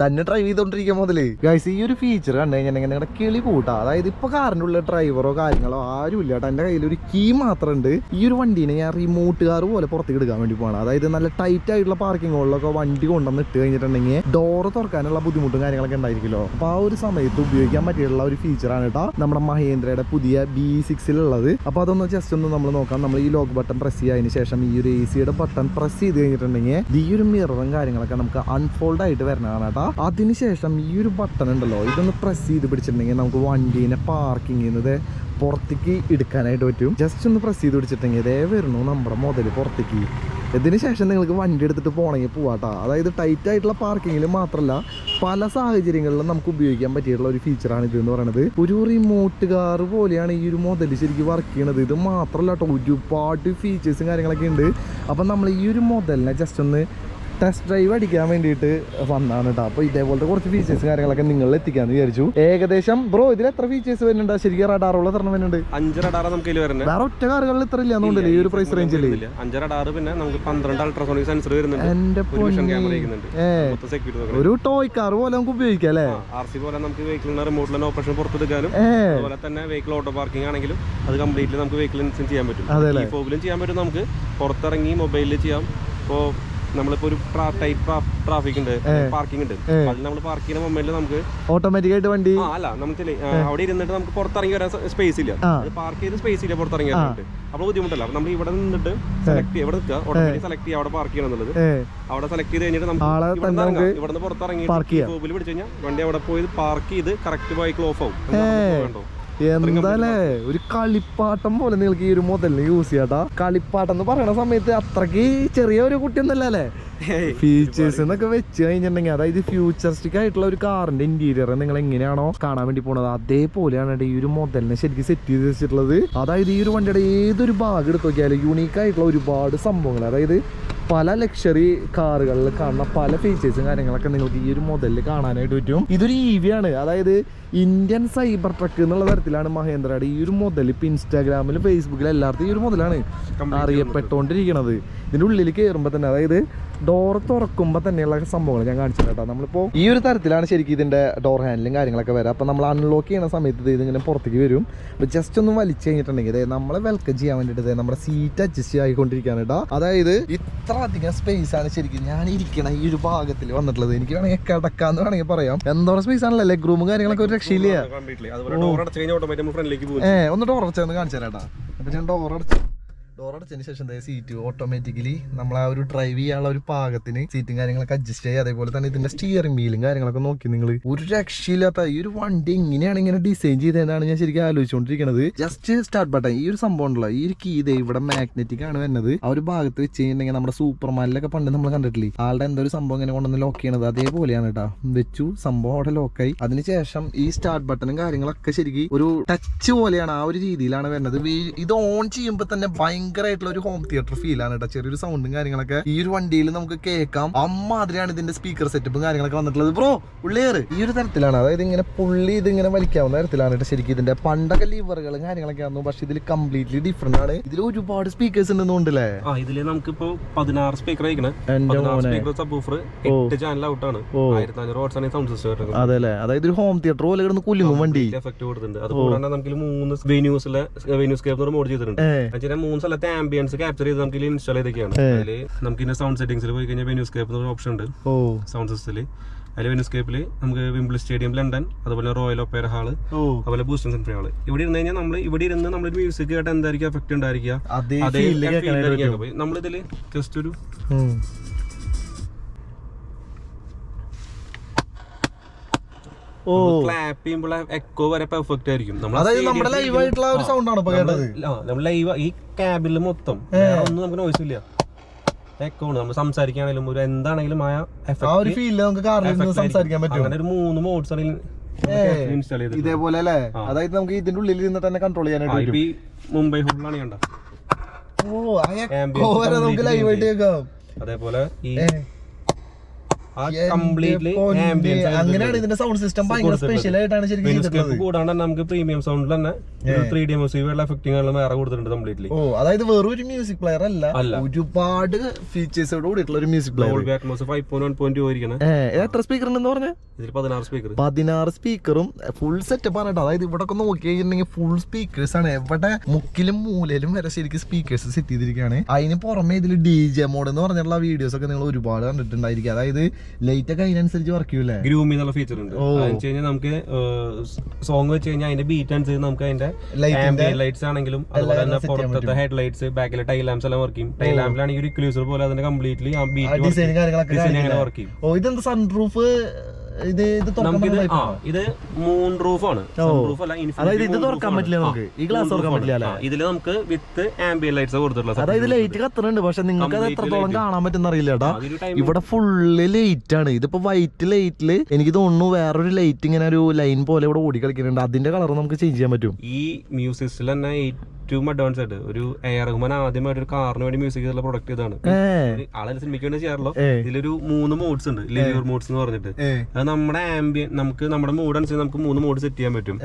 തന്നെ ഡ്രൈവ് ചെയ്തോണ്ടിരിക്കാൻ മുതൽ. ഗൈസ് ഈ ഒരു ഫീച്ചർ കണ്ടു കഴിഞ്ഞാൽ നിങ്ങളുടെ കിളി കൂട്ടാ അതായത് ഇപ്പൊ കാറിന്റെ ഉള്ള ഡ്രൈവറോ കാര്യങ്ങളോ ആരും ഇല്ല കേട്ടോ കയ്യിൽ ഒരു കീ മാത്രം ഉണ്ട് ഈ ഒരു വണ്ടീനെ ഞാൻ റിമോട്ട് കാർ പോലെ പുറത്തേക്ക് എടുക്കാൻ വേണ്ടി പോകണം അതായത് നല്ല ടൈറ്റ് ആയിട്ടുള്ള പാർക്കിങ്ങുകളിലൊക്കെ വണ്ടി കൊണ്ടുവന്ന് ഇട്ട് കഴിഞ്ഞിട്ടുണ്ടെങ്കിൽ ഡോറ് തുറക്കാനുള്ള ബുദ്ധിമുട്ടും കാര്യങ്ങളൊക്കെ ഉണ്ടായിരിക്കുമല്ലോ. അപ്പൊ ആ ഒരു സമയത്ത് ഉപയോഗിക്കാൻ പറ്റിയുള്ള ഒരു ഫീച്ചറാണ് കേട്ടോ നമ്മുടെ മഹേന്ദ്രയുടെ പുതിയ ബി സിക്സിലുള്ളത് അപ്പൊ അതൊന്ന് ജസ്റ്റ് ഒന്ന് നമ്മൾ നോക്കാം. നമ്മൾ ഈ ലോക്ക് ബട്ടൺ പ്രസ് ചെയ്തതിന് ശേഷം ഈ ഒരു എ സിയുടെ ബട്ടൺ പ്രസ് ചെയ്ത് കഴിഞ്ഞിട്ടുണ്ടെങ്കിൽ ഈ ഒരു മിററും കാര്യങ്ങളൊക്കെ നമുക്ക് അൺഫോൾഡ് ആയിട്ട് വരണതാണ് കേട്ടോ അതിനുശേഷം ഈ ഒരു ബട്ടൺ ഉണ്ടല്ലോ ഇതൊന്ന് പ്രസ് ചെയ്ത് പിടിച്ചിട്ടുണ്ടെങ്കിൽ നമുക്ക് വണ്ടീനെ പാർക്കിംഗ് ചെയ്യുന്നത് പുറത്തേക്ക് എടുക്കാനായിട്ട് പറ്റും. ജസ്റ്റ് ഒന്ന് പ്രസ് ചെയ്ത് പിടിച്ചിട്ടുണ്ടെങ്കിൽ ഇതേ വരുന്നു നമ്മുടെ മുതൽ പുറത്തേക്ക്. ഇതിന് ശേഷം നിങ്ങൾക്ക് വണ്ടി എടുത്തിട്ട് പോകണമെങ്കിൽ പോവാട്ടോ. അതായത് ടൈറ്റ് ആയിട്ടുള്ള പാർക്കിങ്ങിൽ മാത്രമല്ല പല സാഹചര്യങ്ങളിലും നമുക്ക് ഉപയോഗിക്കാൻ പറ്റിയിട്ടുള്ള ഒരു ഫീച്ചറാണ് ഇത് എന്ന് പറയുന്നത് ഒരു റിമോട്ട് കാർ പോലെയാണ് ഈ ഒരു മുതൽ ശരിക്കും വർക്ക് ചെയ്യണത്. ഇത് മാത്രമല്ല കേട്ടോ ഒരുപാട് ഫീച്ചേഴ്സും കാര്യങ്ങളൊക്കെ ഉണ്ട്. അപ്പം നമ്മൾ ഈ ഒരു മുതലിനെ ജസ്റ്റ് ഒന്ന് ടെസ്റ്റ് ഡ്രൈവ് അടിക്കാൻ വേണ്ടിയിട്ട് വന്നാണ് കേട്ടോ അപ്പോൾ ഇതേപോലത്തെ കുറച്ച് ഫീച്ചേഴ്സ് കാര്യങ്ങളൊക്കെ നിങ്ങൾ എത്തിക്കാന്ന് വിചാരിച്ചു. ഏകദേശം ബ്രോ ഇതിൽ എത്ര ഫീച്ചേഴ്സ് വരുന്നുണ്ട്? ശരിക്കും റഡാറുള്ള എത്ര വരുന്നുണ്ട്. അഞ്ച് റഡാർ നമുക്ക് വരുന്നത് വേറെ ഒറ്റ കാറുകളിൽ ഇത്ര ഇല്ല എന്നുണ്ടല്ലേ ഈ ഒരു പ്രൈസ് റേഞ്ചിൽ അഞ്ച് റഡാർ പിന്നെ നമുക്ക് പന്ത്രണ്ട് അൾട്രാസോണിക് സെൻസർ വരുന്നുണ്ട്. എന്റെ ഒരു ടോയ് കാർ പോലെ നമുക്ക് ഉപയോഗിക്കാം അല്ലേ? ആർ സി പോലെ നമുക്ക് വെഹിക്കിളിന്റെ റിമോട്ടിൽ തന്നെ ഓപ്പറേഷൻ പുറത്തെടുക്കാനും അതുപോലെ തന്നെ വെഹിക്കിൾ ഓട്ടോ പാർക്കിംഗ് ആണെങ്കിലും അത് കംപ്ലീറ്റ്ലി നമുക്ക് വെഹിക്കിൾ ഇൻസ്റ്റൻ ചെയ്യാൻ പറ്റും? ഈ ഫോബിലും ചെയ്യാൻ പറ്റും നമുക്ക്. പുറത്തിറങ്ങി മൊബൈലിൽ ചെയ്യാം. ഇപ്പോൾ നമ്മളിപ്പോ ഒരു ടൈപ്പ് ട്രാഫിക് ഉണ്ട് പാർക്കിംഗ് ഉണ്ട്. അതിൽ നമ്മൾ പാർക്ക് ചെയ്യുന്ന മൊമെന്റിൽ നമുക്ക് ഓട്ടോമാറ്റിക് ആയിട്ട് വണ്ടി അല്ല നമുക്ക് അവിടെ ഇരുന്നിട്ട് നമുക്ക് പുറത്തിറങ്ങി വരാൻ സ്പേസ് ഇല്ല. അത് പാർക്ക് ചെയ്ത് സ്പേസ് ഇല്ല പുറത്തിറങ്ങി വരാനായിട്ട്. അപ്പോൾ ബുദ്ധിമുട്ടല്ല. നമ്മൾ ഇവിടെ നിന്നിട്ട് സെലക്ട് ഇവിടെ നിൽക്കുക ഓട്ടോമാറ്റിക് സെലക്ട് ചെയ്യുക അവിടെ പാർക്ക് ചെയ്യണം എന്നുള്ളത്. അവിടെ സെലക്ട് ചെയ്ത് കഴിഞ്ഞിട്ട് നമുക്ക് ഇവിടെ നിന്ന് പുറത്തിറങ്ങി ഗൂഗിൾ ചെയ്യാം. പിടിച്ചു കഴിഞ്ഞാൽ വണ്ടി അവിടെ പോയി പാർക്ക് ചെയ്ത് കറക്റ്റ് ബൈക്ക് ഓഫ് ആവും. പോകണ്ടോ എന്താലേ? ഒരു കളിപ്പാട്ടം പോലെ നിങ്ങൾക്ക് ഈ ഒരു മുതലിന് യൂസ് ചെയ്യാട്ടാ കളിപ്പാട്ടം എന്ന് പറയുന്ന സമയത്ത് അത്രയ്ക്ക് ചെറിയ ഒരു കുട്ടിയൊന്നല്ല അല്ലേ? ഫീച്ചേഴ്സ് എന്നൊക്കെ വെച്ച് കഴിഞ്ഞിട്ടുണ്ടെങ്കിൽ അതായത് ഫ്യൂച്ചറിസ്റ്റിക് ആയിട്ടുള്ള ഒരു കാറിന്റെ ഇന്റീരിയർ നിങ്ങൾ എങ്ങനെയാണോ കാണാൻ വേണ്ടി പോണത് അതേപോലെയാണ് ഈ ഒരു മുതലിനെ ശരിക്കും സെറ്റ് ചെയ്ത് വെച്ചിട്ടുള്ളത്. അതായത് ഈ ഒരു വണ്ടിയുടെ ഏതൊരു ഭാഗം എടുത്തു നോക്കിയാലും യൂണീക്ക് ആയിട്ടുള്ള ഒരുപാട് സംഭവങ്ങൾ അതായത് പല ലക്ഷറി കാറുകളിൽ കാണുന്ന പല ഫീച്ചേഴ്സും കാര്യങ്ങളൊക്കെ നിങ്ങൾക്ക് ഈ ഒരു മുതലിൽ കാണാനായിട്ട് പറ്റും. ഇതൊരു ഇ വി ആണ്. അതായത് ഇന്ത്യൻ സൈബർ ട്രക്ക് എന്നുള്ള തരത്തിലാണ് മഹേന്ദ്രയുടെ ഈ ഒരു മുതൽ ഇപ്പം ഇൻസ്റ്റാഗ്രാമിലും ഫേസ്ബുക്കിലും എല്ലായിടത്തും ഈ ഒരു മുതലാണ് അറിയപ്പെട്ടുകൊണ്ടിരിക്കുന്നത്. ഇതിന്റെ ഉള്ളിൽ കയറുമ്പോൾ തന്നെ അതായത് ഡോർ തുറക്കുമ്പോൾ തന്നെയുള്ള സംഭവങ്ങൾ ഞാൻ കാണിച്ചു കേട്ടോ നമ്മളിപ്പോൾ ഈ ഒരു തരത്തിലാണ് ശരിക്കും ഇതിന്റെ ഡോർ ഹാൻഡിലും കാര്യങ്ങളൊക്കെ വരാം. അപ്പോൾ നമ്മൾ അൺലോക്ക് ചെയ്യുന്ന സമയത്ത് ഇത് ഇതിങ്ങനെ പുറത്തേക്ക് വരും. അപ്പോൾ ജസ്റ്റ് ഒന്ന് വലിച്ചു കഴിഞ്ഞിട്ടുണ്ടെങ്കിൽ അതായത് നമ്മളെ വെൽക്കം ചെയ്യാൻ വേണ്ടിയിട്ട് നമ്മുടെ സീറ്റ് അഡ്ജസ്റ്റ് ആയിക്കൊണ്ടിരിക്കുകയാണ് കേട്ടോ അതായത് ഇത്ര അധികം സ്പേസ് ആണ് ശരിക്കും ഞാൻ ഇരിക്കണ ഈ ഒരു ഭാഗത്തിൽ വന്നിട്ടുള്ളത്. എനിക്ക് വേണമെങ്കിൽ കിടക്കാന്ന് വേണമെങ്കിൽ പറയാം. എന്തോരം സ്പേസ് ആണല്ലോ ലെഗ് റൂമും കാര്യങ്ങളൊക്കെ ഒരു രക്ഷയില്ല അതുപോലെ ഡോർ അടച്ച് കഴിഞ്ഞാൽ ഓട്ടോമാറ്റിക് ഒന്ന് ഡോർ അപ്പൊ ഞാൻ ഡോർ അടച്ചു ഡോർ ശേഷം എന്താ സീറ്റ് ഓട്ടോമാറ്റിക്കലി നമ്മൾ ആ ഒരു ഡ്രൈവ് ചെയ്യാനുള്ള ഒരു പാകത്തിന് സീറ്റും കാര്യങ്ങളൊക്കെ അഡ്ജസ്റ്റ് ചെയ്യുക അതേപോലെ തന്നെ ഇതിന്റെ സ്റ്റിയറിംഗ് വീലും കാര്യങ്ങളൊക്കെ നോക്കി നിങ്ങൾ ഒരു രക്ഷയില്ലാത്ത ഈ ഒരു വണ്ടി എങ്ങനെയാണ് ഇങ്ങനെ ഡിസൈൻ ചെയ്തതെന്നാണ് ഞാൻ ശരിക്കും ആലോചിച്ചുകൊണ്ടിരിക്കുന്നത് ജസ്റ്റ് സ്റ്റാർട്ട് ബട്ടൺ ഈ ഒരു സംഭവം ഉണ്ടല്ലോ. ഈ ഒരു കീ ഇതേ ഇവിടെ മാഗ്നറ്റിക് ആണ് വരുന്നത്. ആ ഒരു ഭാഗത്ത് വെച്ച് കഴിഞ്ഞിട്ടുണ്ടെങ്കിൽ നമ്മുടെ സൂപ്പർമാനിലൊക്കെ പണ്ട് നമ്മൾ കണ്ടിട്ടില്ലേ? ആളുടെ എന്തൊരു സംഭവം ഇങ്ങനെ കൊണ്ടുവന്ന് ലോക്ക് ചെയ്യണത് അതേപോലെയാണ് കേട്ടോ വെച്ചു. സംഭവം അവിടെ ലോക്കായി അതിനുശേഷം ഈ സ്റ്റാർട്ട് ബട്ടണും കാര്യങ്ങളൊക്കെ ശരിക്കും ഒരു ടച്ച് പോലെയാണ് ആ ഒരു രീതിയിലാണ് വരുന്നത്. ഇത് ഓൺ ചെയ്യുമ്പോൾ തന്നെ ഭയങ്കരമായിട്ടുള്ള ഒരു ഹോം തിയേറ്റർ ഫീൽ ആണ് കേട്ടോ ചെറിയൊരു സൗണ്ടും കാര്യങ്ങളൊക്കെ. ഈ ഒരു വണ്ടിയിൽ നമുക്ക് കേൾക്കാം. അമ്മാതിരിയാണ് ഇതിന്റെ സ്പീക്കർ സെറ്റപ്പും കാര്യങ്ങളൊക്കെ വന്നിട്ടുള്ളത്. ബ്രോ ഉള്ളിയേറ് ഈ ഒരു തരത്തിലാണ്. അതായത് ഇങ്ങനെ പുള്ളി ഇതിങ്ങനെ വലിക്കാവുന്ന തരത്തിലാണ് കേട്ടോ ശരിക്കും ഇതിന്റെ പണ്ടൊക്കെ ലിവറുകളും കാര്യങ്ങളൊക്കെ ആയിരുന്നു. പക്ഷെ ഇതിൽ കംപ്ലീറ്റ്ലി ഡിഫറെന്റ് ആണ്. ഇതിൽ ഒരുപാട് സ്പീക്കേഴ്സ് ഉണ്ടെന്നുണ്ടല്ലേ ഇതിൽ നമുക്കിപ്പോ പതിനാറ് സ്പീക്കർ വരുന്നത്. അതായത് ഒരു ഹോം തിയേറ്റർ പോലെ കിടന്ന് കുലുങ്ങും വണ്ടി. എഫക്ട് കൊടുത്തിട്ടുണ്ട്. അതുകൂടാണ്ട് നമുക്ക് മൂന്ന് വെന്യൂസിലെ വെന്യൂസ്കേപ്പ് മോഡ് ചെയ്തിട്ടുണ്ട്. മൂന്ന് സ്ഥലത്തെ ആംബിയൻസ് ക്യാപ്ചർ ചെയ്ത് നമുക്ക് ഇൻസ്റ്റാൾ ചെയ്തൊക്കെയാണ് അതിൽ നമുക്ക് ഇതിന്റെ സൗണ്ട് സെറ്റിംഗ്സിൽ പോയി കഴിഞ്ഞാൽ വെന്യൂസ്കേപ്പ് എന്നൊരു ഓപ്ഷൻ ഉണ്ട്. സൗണ്ട് സിസ്റ്റത്തിൽ അതിൽ വെന്യൂസ്കേപ്പിൽ നമുക്ക് വിംബിൾ സ്റ്റേഡിയം ലണ്ടൻ അതുപോലെ റോയൽ ഒപ്പേര ഹാൾ അതുപോലെ ബൂസ്റ്റൺ സെൻട്രി ഹാൾ ഇവിടെ ഇരുന്ന് കഴിഞ്ഞാൽ നമ്മൾ ഇവിടെ ഇരുന്ന് നമ്മൾ മ്യൂസിക് കേട്ട് എന്തായിരിക്കും എഫക്ട് ഉണ്ടായിരിക്കുക? പറ്റും. നമ്മളിതിൽ ജസ്റ്റ് ഒരു ഓ. ക്ലാപ്പ് ചെയ്യുമ്പോൾ എക്കോ വരെ പെർഫെക്റ്റ് ആയിരിക്കും. അതായത് നമ്മുടെ ലൈവ് ആയിട്ടുള്ള ഒരു സൗണ്ട് ആണ് കേട്ടത്. നമ്മൾ ലൈവ് ഈ ക്യാബിൽ മൊത്തം. വേറെ ഒന്നും നമുക്ക് നോയ്സ് ഇല്ല. എക്കോ നമ്മൾ സംസാരിക്കുകയാണെങ്കിലും ഒരു എന്താണെങ്കിലും ആ ഒരു ഫീൽ ഫീലിൽ നമുക്ക് കാറിൽ സംസാരിക്കാൻ പറ്റും. അങ്ങനെ ഒരു മൂന്ന് മോഡ്സ് ഇൻസ്റ്റാൾ ചെയ്ത് ഇതേപോലെ അല്ലേ? അതായത് നമുക്ക് ഇതിന്റെ ഉള്ളിൽ ഇരുന്നിട്ട് തന്നെ കൺട്രോൾ ചെയ്യാനായിട്ട് പറ്റും. മുംബൈ ഹുള്ളാണ് കണ്ട ഓ നമുക്ക് ലൈവ് ആയിട്ട് കേൾക്കാം. അതേപോലെ ഈ ഏ. ആ കംപ്ലീറ്റ്ലി ആംബിയൻസ് അങ്ങനെയാണ് ഇതിന്റെ സൗണ്ട് സിസ്റ്റം ഭയങ്കര സ്പെഷ്യൽ ആയിട്ടാണ് ശരിക്കും ചെയ്തിട്ടുള്ളത്. കൂടാണ്ട് നമുക്ക് പ്രീമിയം സൗണ്ടിൽ തന്നെ ത്രീ ഡി മ്യൂസിക് ഉള്ള എഫക്റ്റിംഗ് വേറെ കൊടുത്തിട്ടുണ്ട് കംപ്ലീറ്റ്ലി ഓ അതായത് വെറും ഒരു മ്യൂസിക് പ്ലെയർ അല്ല. ഒരുപാട് ഫീച്ചേഴ്സോട് കൂടിയിട്ടുള്ള ഒരു മ്യൂസിക് പ്ലെയർ എത്ര സ്പീക്കർ ഉണ്ടെന്ന് പറഞ്ഞ? ഇതിൽ പതിനാറ് സ്പീക്കർ പതിനാറ് സ്പീക്കറും ഫുൾ സെറ്റപ്പ് ആണ് കേട്ടോ. അതായത് ഇവിടെ ഒക്കെ നോക്കി കഴിഞ്ഞിട്ടുണ്ടെങ്കിൽ ഫുൾ സ്പീക്കേഴ്സ് ആണ്. എവിടെ മുക്കിലും മൂലയിലും വരെ ശരിക്കും സ്പീക്കേഴ്സ് സെറ്റ് ചെയ്തിരിക്കുകയാണ്. അതിന് പുറമെ ഇതിൽ ഡി ജെ മോഡ് എന്ന് പറഞ്ഞിട്ടുള്ള വീഡിയോസ് ഒക്കെ നിങ്ങൾ ഒരുപാട് കണ്ടിട്ടുണ്ടായിരിക്കും. അതായത് ലൈറ്റ് ഒക്കെ അതിനനുസരിച്ച് വർക്ക് ചെയ്യൂലേ ഗ്രൂമി എന്നുള്ള ഫീച്ചർ ഉണ്ട്. വെച്ച് കഴിഞ്ഞാൽ നമുക്ക് സോങ് വെച്ച് കഴിഞ്ഞാൽ അതിന്റെ ബീറ്റ് അനുസരിച്ച് നമുക്ക് അതിന്റെ ലൈറ്റ്സ് ആണെങ്കിലും അതുപോലെ തന്നെ പുറത്തെ പുറത്തത്തെ ഹെഡ് ലൈറ്റ്സ് ബാക്കിലെ ടൈ ലാംസ് എല്ലാം വർക്ക് ചെയ്യും. ടൈൽ ലാമ്പിലാണെങ്കിൽ ഒരു ക്ലൂസർ പോലെ അതിന്റെ കംപ്ലീറ്റ്ലി ആ ബീറ്റ് ഡിസൈൻ കാര്യങ്ങളൊക്കെ വർക്ക് ചെയ്യും. ഓ ഇതെന്താ സൺറൂഫ് ഇത് ഇത് നമുക്കിത് ആ ഇത് മൂൺ റൂഫ് ആണ്. റൂഫ് അല്ല അതായത് ഇത് തുറക്കാൻ പറ്റില്ല നമുക്ക്. ഈ ഗ്ലാസ് തുറക്കാൻ പറ്റില്ല ഇതിൽ നമുക്ക് വിത്ത് ആംബിയൻ ലൈറ്റ്സ് കൊടുത്തിട്ടുള്ള അതായത് ലൈറ്റ് കത്തുന്നുണ്ട് പക്ഷെ നിങ്ങൾക്ക് അത് എത്രത്തോളം കാണാൻ പറ്റുന്ന അറിയില്ല കേട്ടാ. അതൊരു ടൈം ഇവിടെ ഫുള്ള് ലൈറ്റ് ആണ്. ഇതിപ്പോ വൈറ്റ് ലൈറ്റിൽ എനിക്ക് തോന്നുന്നു വേറൊരു ലൈറ്റ് ഇങ്ങനെ ഒരു ലൈൻ പോലെ ഇവിടെ ഓടി കളിക്കുന്നുണ്ട്. അതിന്റെ കളർ നമുക്ക് ചേഞ്ച് ചെയ്യാൻ പറ്റും. ഈ മ്യൂസിക്സിൽ തന്നെ ഏറ്റവും അഡ്വാൻസ് ആയിട്ട്. ഒരു എയർ റഹ്മാൻ ആദ്യമായിട്ട് ഒരു കാറിന് വേണ്ടി മ്യൂസിക് ചെയ്തുള്ള പ്രൊഡക്റ്റ് ഇതാണ്. ആളെ സിനിമയ്ക്ക് വേണ്ടി ചെയ്യാറുള്ളത് ഇതിലൊരു മൂന്ന് മോഡ്സ് ഉണ്ട്. ലിവിയർ മോഡ്സ് എന്ന് പറഞ്ഞിട്ട്. അത് നമ്മുടെ ആംബിയൻ നമുക്ക് നമ്മുടെ മൂഡ് അനുസരിച്ച് നമുക്ക് മൂന്ന് മോഡ് സെറ്റ് ചെയ്യാൻ പറ്റും.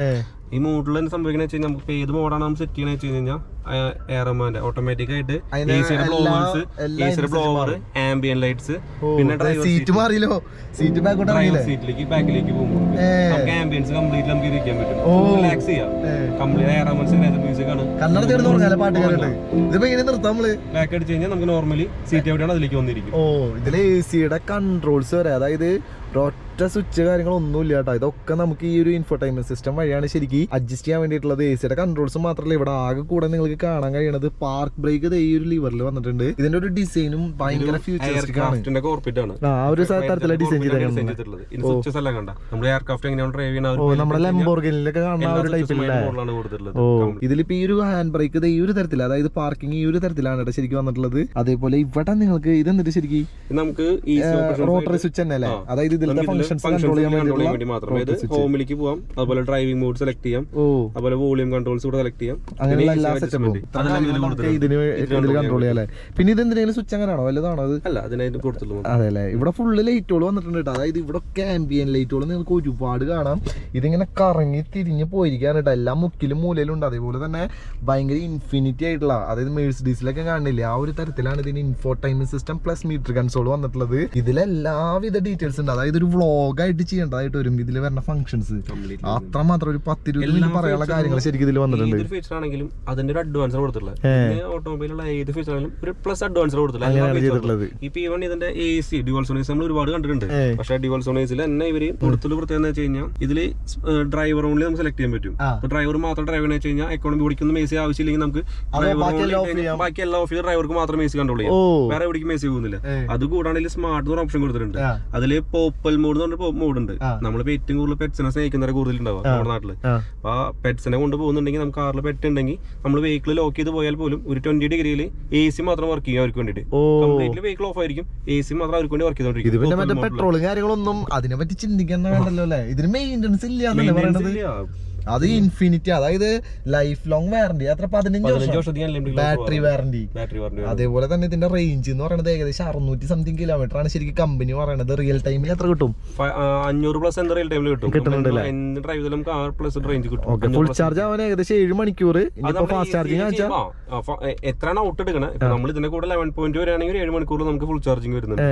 ഈ മൂഡിൽ തന്നെ സംഭവിക്കണ വെച്ച് കഴിഞ്ഞാൽ നമുക്ക് ഏത് മോഡാണ് നമ്മൾ സെറ്റ് ചെയ്യണ വെച്ച് കഴിഞ്ഞാൽ എയർമാന്റെ ഓട്ടോമാറ്റിക് ആയിട്ട് അതിന് ഏസിയുടെ എല്ലാ- ബ്ലോവേഴ്സ് ഏസിയുടെ ബ്ലോവർ ആംബിയൻ ലൈറ്റ്സ് പിന്നെ സീറ്റ് മാറിയല്ലോ? സീറ്റ് ഡ്രൈവർ സീറ്റിലേക്ക് ബാക്കിലേക്ക് പോകുമ്പോൾ. നമുക്ക് ആംബിയൻസ് കംപ്ലീറ്റ് നമുക്ക് ഇരിക്കാൻ പറ്റും. റിലാക്സ് ചെയ്യാം. കംപ്ലീറ്റ് മ്യൂസിക് ആണ്. ബാക്ക് അടിച്ച് കഴിഞ്ഞാൽ നമുക്ക് നോർമലി സീറ്റ് എവിടെയാണ് അതിലേക്ക് വന്നിരിക്കും. ഓ ഇതിൽ കൺട്രോൾസ് വരെ അതായത് ഒറ്റ സ്വിച്ച് കാര്യങ്ങളൊന്നും ഇല്ല കേട്ടോ ഇതൊക്കെ നമുക്ക് ഈ ഒരു ഇൻഫോർടൈൻമെന്റ് സിസ്റ്റം വഴിയാണ് ശരിക്കും അഡ്ജസ്റ്റ് ചെയ്യാൻ വേണ്ടിയിട്ടുള്ളത്. എ സിയുടെ കൺട്രോൾസ് മാത്രമല്ല ഇവിടെ ആകെ കൂടെ നിങ്ങൾക്ക് കാണാൻ കഴിയണത് പാർക്ക് ബ്രേക്ക് ഈ ഒരു ലിവറിൽ വന്നിട്ടുണ്ട്. ഇതിന്റെ ഒരു ഡിസൈനും ഭയങ്കര ഫ്യൂച്ചർ ആണ്. ആ ഒരു ഡിസൈൻ ചെയ്തേക്കുന്നത് നമ്മുടെ ലംബോർഗനിലൊക്കെ കാണുന്ന ഒരു ഓ ഇതിലിപ്പോ ഈ ഒരു ഹാൻഡ് ബ്രേക്ക് ഈ ഒരു തരത്തിൽ അതായത് പാർക്കിംഗ് ഈ ഒരു തരത്തിലാണ് കേട്ടോ ശരിക്കും വന്നിട്ടുള്ളത്. അതേപോലെ ഇവിടെ നിങ്ങൾക്ക് ഇതെന്നിട്ട് ശരിക്കും? ഇത് നമുക്ക് റോട്ടറി സ്വിച്ച് തന്നെ അല്ലേ അതായത് ഇതിലത്തെ ഫംഗ്ഷൻസ് ചെയ്യാൻ കൺട്രോൾ ചെയ്യാൻ വേണ്ടി മാത്രം. ഇത് ഹോമിലേക്ക് പോവാം. അതുപോലെ ഡ്രൈവിംഗ് മോഡ് സെലക്ട് ചെയ്യാം. അതുപോലെ വോളിയം കൺട്രോൾസ് കൂടെ സെലക്ട് ചെയ്യാം. അങ്ങനെയുള്ള എല്ലാ സെറ്റപ്പും ഇതിന് ഇതിൽ കൺട്രോൾ ചെയ്യാം അല്ലേ? പിന്നെ ഇത് എന്തിനെങ്കിലും സ്വിച്ച് അങ്ങനെയാണോ? വല്ലതാണോ അത്? അല്ല അതിനായിട്ട് കൊടുത്തുള്ളൂ അതെ അല്ലേ? ഇവിടെ ഫുള്ള് ലൈറ്റുകൾ വന്നിട്ടുണ്ട് കേട്ടോ. അതായത് ഇവിടെ ആംബിയൻ ലൈറ്റുകൾ നിങ്ങൾക്ക് ഒരുപാട് കാണാം. ഇതിങ്ങനെ കറങ്ങി തിരിഞ്ഞ് പോയിരിക്കാണ് കേട്ടോ. എല്ലാ മുക്കിലും മൂലയിലും ഉണ്ട്. അതേപോലെ തന്നെ ഭയങ്കര ഇൻഫിനിറ്റി ആയിട്ടുള്ള അതായത് മേഴ്സിഡീസിലൊക്കെ കാണില്ലേ? ആ ഒരു തരത്തിലാണ് ഇതിന് infotainment system plus meter console വന്നിട്ടുള്ളത്. ഇതിലെല്ലാവിധ ഡീറ്റെയിൽസ് ഉണ്ട്. അതായത് ഒരു വ്ളോഗായിട്ട് ചെയ്യേണ്ടതായിട്ട് വരും. ഇതിൽ വരുന്ന ഫംഗ്ഷൻസ് അത്ര അത്രമാത്രം ഒരു പത്തിരുപത് മിനിറ്റ് പറയാനുള്ള കാര്യങ്ങൾ ശരിക്കും ഇതിൽ വന്നിട്ടുണ്ട്. ഫീച്ചർ ആണെങ്കിലും അതിന്റെ ഒരു അഡ്വാൻസ് കൊടുത്തിട്ടുള്ളത്. ഓട്ടോമൊബൈലുള്ള ഏത് ഫീച്ചർ ആണെങ്കിലും ഒരു പ്ലസ് അഡ്വാൻസ് അങ്ങനെയാണ് ഇപ്പൊ ഈവൺ ഇതിന്റെ എ സി ഡ്യുവൽ സോണേസ് നമ്മൾ ഒരുപാട് കണ്ടിട്ടുണ്ട്. പക്ഷെ ഡ്യുവൽ സോണേസിൽ തന്നെ ഇവർ കൊടുത്തുള്ള പ്രത്യേകത എന്ന് വെച്ച് കഴിഞ്ഞാൽ ഇതിൽ ഡ്രൈവർ ഓൺലി നമുക്ക് സെലക്ട് ചെയ്യാൻ പറ്റും. ഇപ്പൊ ഡ്രൈവർ മാത്രം ഡ്രൈവ് എന്ന് വെച്ച് കഴിഞ്ഞാൽ എക്കോണമി ഓടിക്കുന്ന എ സി ആവശ്യമില്ലെങ്കിൽ നമുക്ക് ബാക്കി എല്ലാം off കഴിഞ്ഞ് ചെയ്യാം? ബാക്കി എല്ലാ ഓഫ് ഡ്രൈവർക്ക് മാത്രം എ സി ഓ. വേറെ എവിടേക്കും എ സി പോകുന്നില്ല. ഏ. അത് കൂടാണെങ്കിൽ സ്മാർട്ട് ഓപ്ഷൻ കൊടുത്തിട്ടുണ്ട്. അതിൽ പോപ്പൽ മോഡ് എന്ന് പറഞ്ഞ മോഡ് ഉണ്ട് ആ. നമ്മളിപ്പോ ഏറ്റവും കൂടുതൽ പെറ്റ്സിനെ സ്നേഹിക്കുന്നവരെ കൂടുതൽ ഉണ്ടാവുക നമ്മുടെ നാട്ടിൽ. അപ്പൊ ആ പെറ്റ്സിനെ കൊണ്ട് പോകുന്നുണ്ടെങ്കിൽ നമുക്ക് കാറിൽ പെറ്റ് ഉണ്ടെങ്കിൽ നമ്മൾ വെഹിക്കിൾ ലോക്ക് ചെയ്ത് പോയാൽ പോലും ഒരു ട്വന്റി ഡിഗ്രിയിൽ എ സി മാത്രം വർക്ക് ചെയ്യും അവർക്ക് വേണ്ടിയിട്ട്. കംപ്ലീറ്റ്ലി വെഹിക്കിൾ ഓഫ് ആയിരിക്കും. എ സി മാത്രം അവർക്ക് വേണ്ടി വർക്ക് ചെയ്തോണ്ടിരിക്കും. പെട്രോളും കാര്യങ്ങളൊന്നും അതിനെ പറ്റി ചിന്തിക്കാൻ വേണ്ടല്ലോ അല്ലെ? ഇതിന് മെയിന്റെനൻസ് ഇല്ല. അത് ഇൻഫിനിറ്റി അതായത് ലൈഫ് ലോങ് വാറന്റി അത്ര പതിനഞ്ച് വർഷം. ബാറ്ററി പറഞ്ഞു അതേപോലെ തന്നെ ഇതിന്റെ റേഞ്ച് എന്ന് പറയുന്നത് ഏകദേശം അറുന്നൂറ്റി സംതിങ് കിലോമീറ്റർ ആണ് ശരിക്കും കമ്പനി പറയുന്നത്. റിയൽ ടൈമിൽ എത്ര കിട്ടും? അഞ്ഞൂറ് പ്ലസ് എന്താ റിയൽ ടൈമിൽ കിട്ടും? കിട്ടുന്നുണ്ട് അല്ലേ? എന്ത് ഡ്രൈവ് ചെയ്താലും പ്ലസ് റേഞ്ച് കിട്ടും. ഓക്കെ ഫുൾ ചാർജ് ആവാൻ ഏകദേശം ഏഴ് മണിക്കൂർ. ഫാസ്റ്റ് ചാർജിങ് വെച്ചാൽ എത്രയാണ് ഔട്ട് എടുക്കണേ? ഇപ്പൊ നമ്മൾ ഇതിന്റെ കൂടെ ലെവൻ പോയിന്റ് വരികയാണെങ്കിൽ ഏഴ് മണിക്കൂറിൽ നമുക്ക് ഫുൾ ചാർജിങ് വരുന്നുണ്ട്.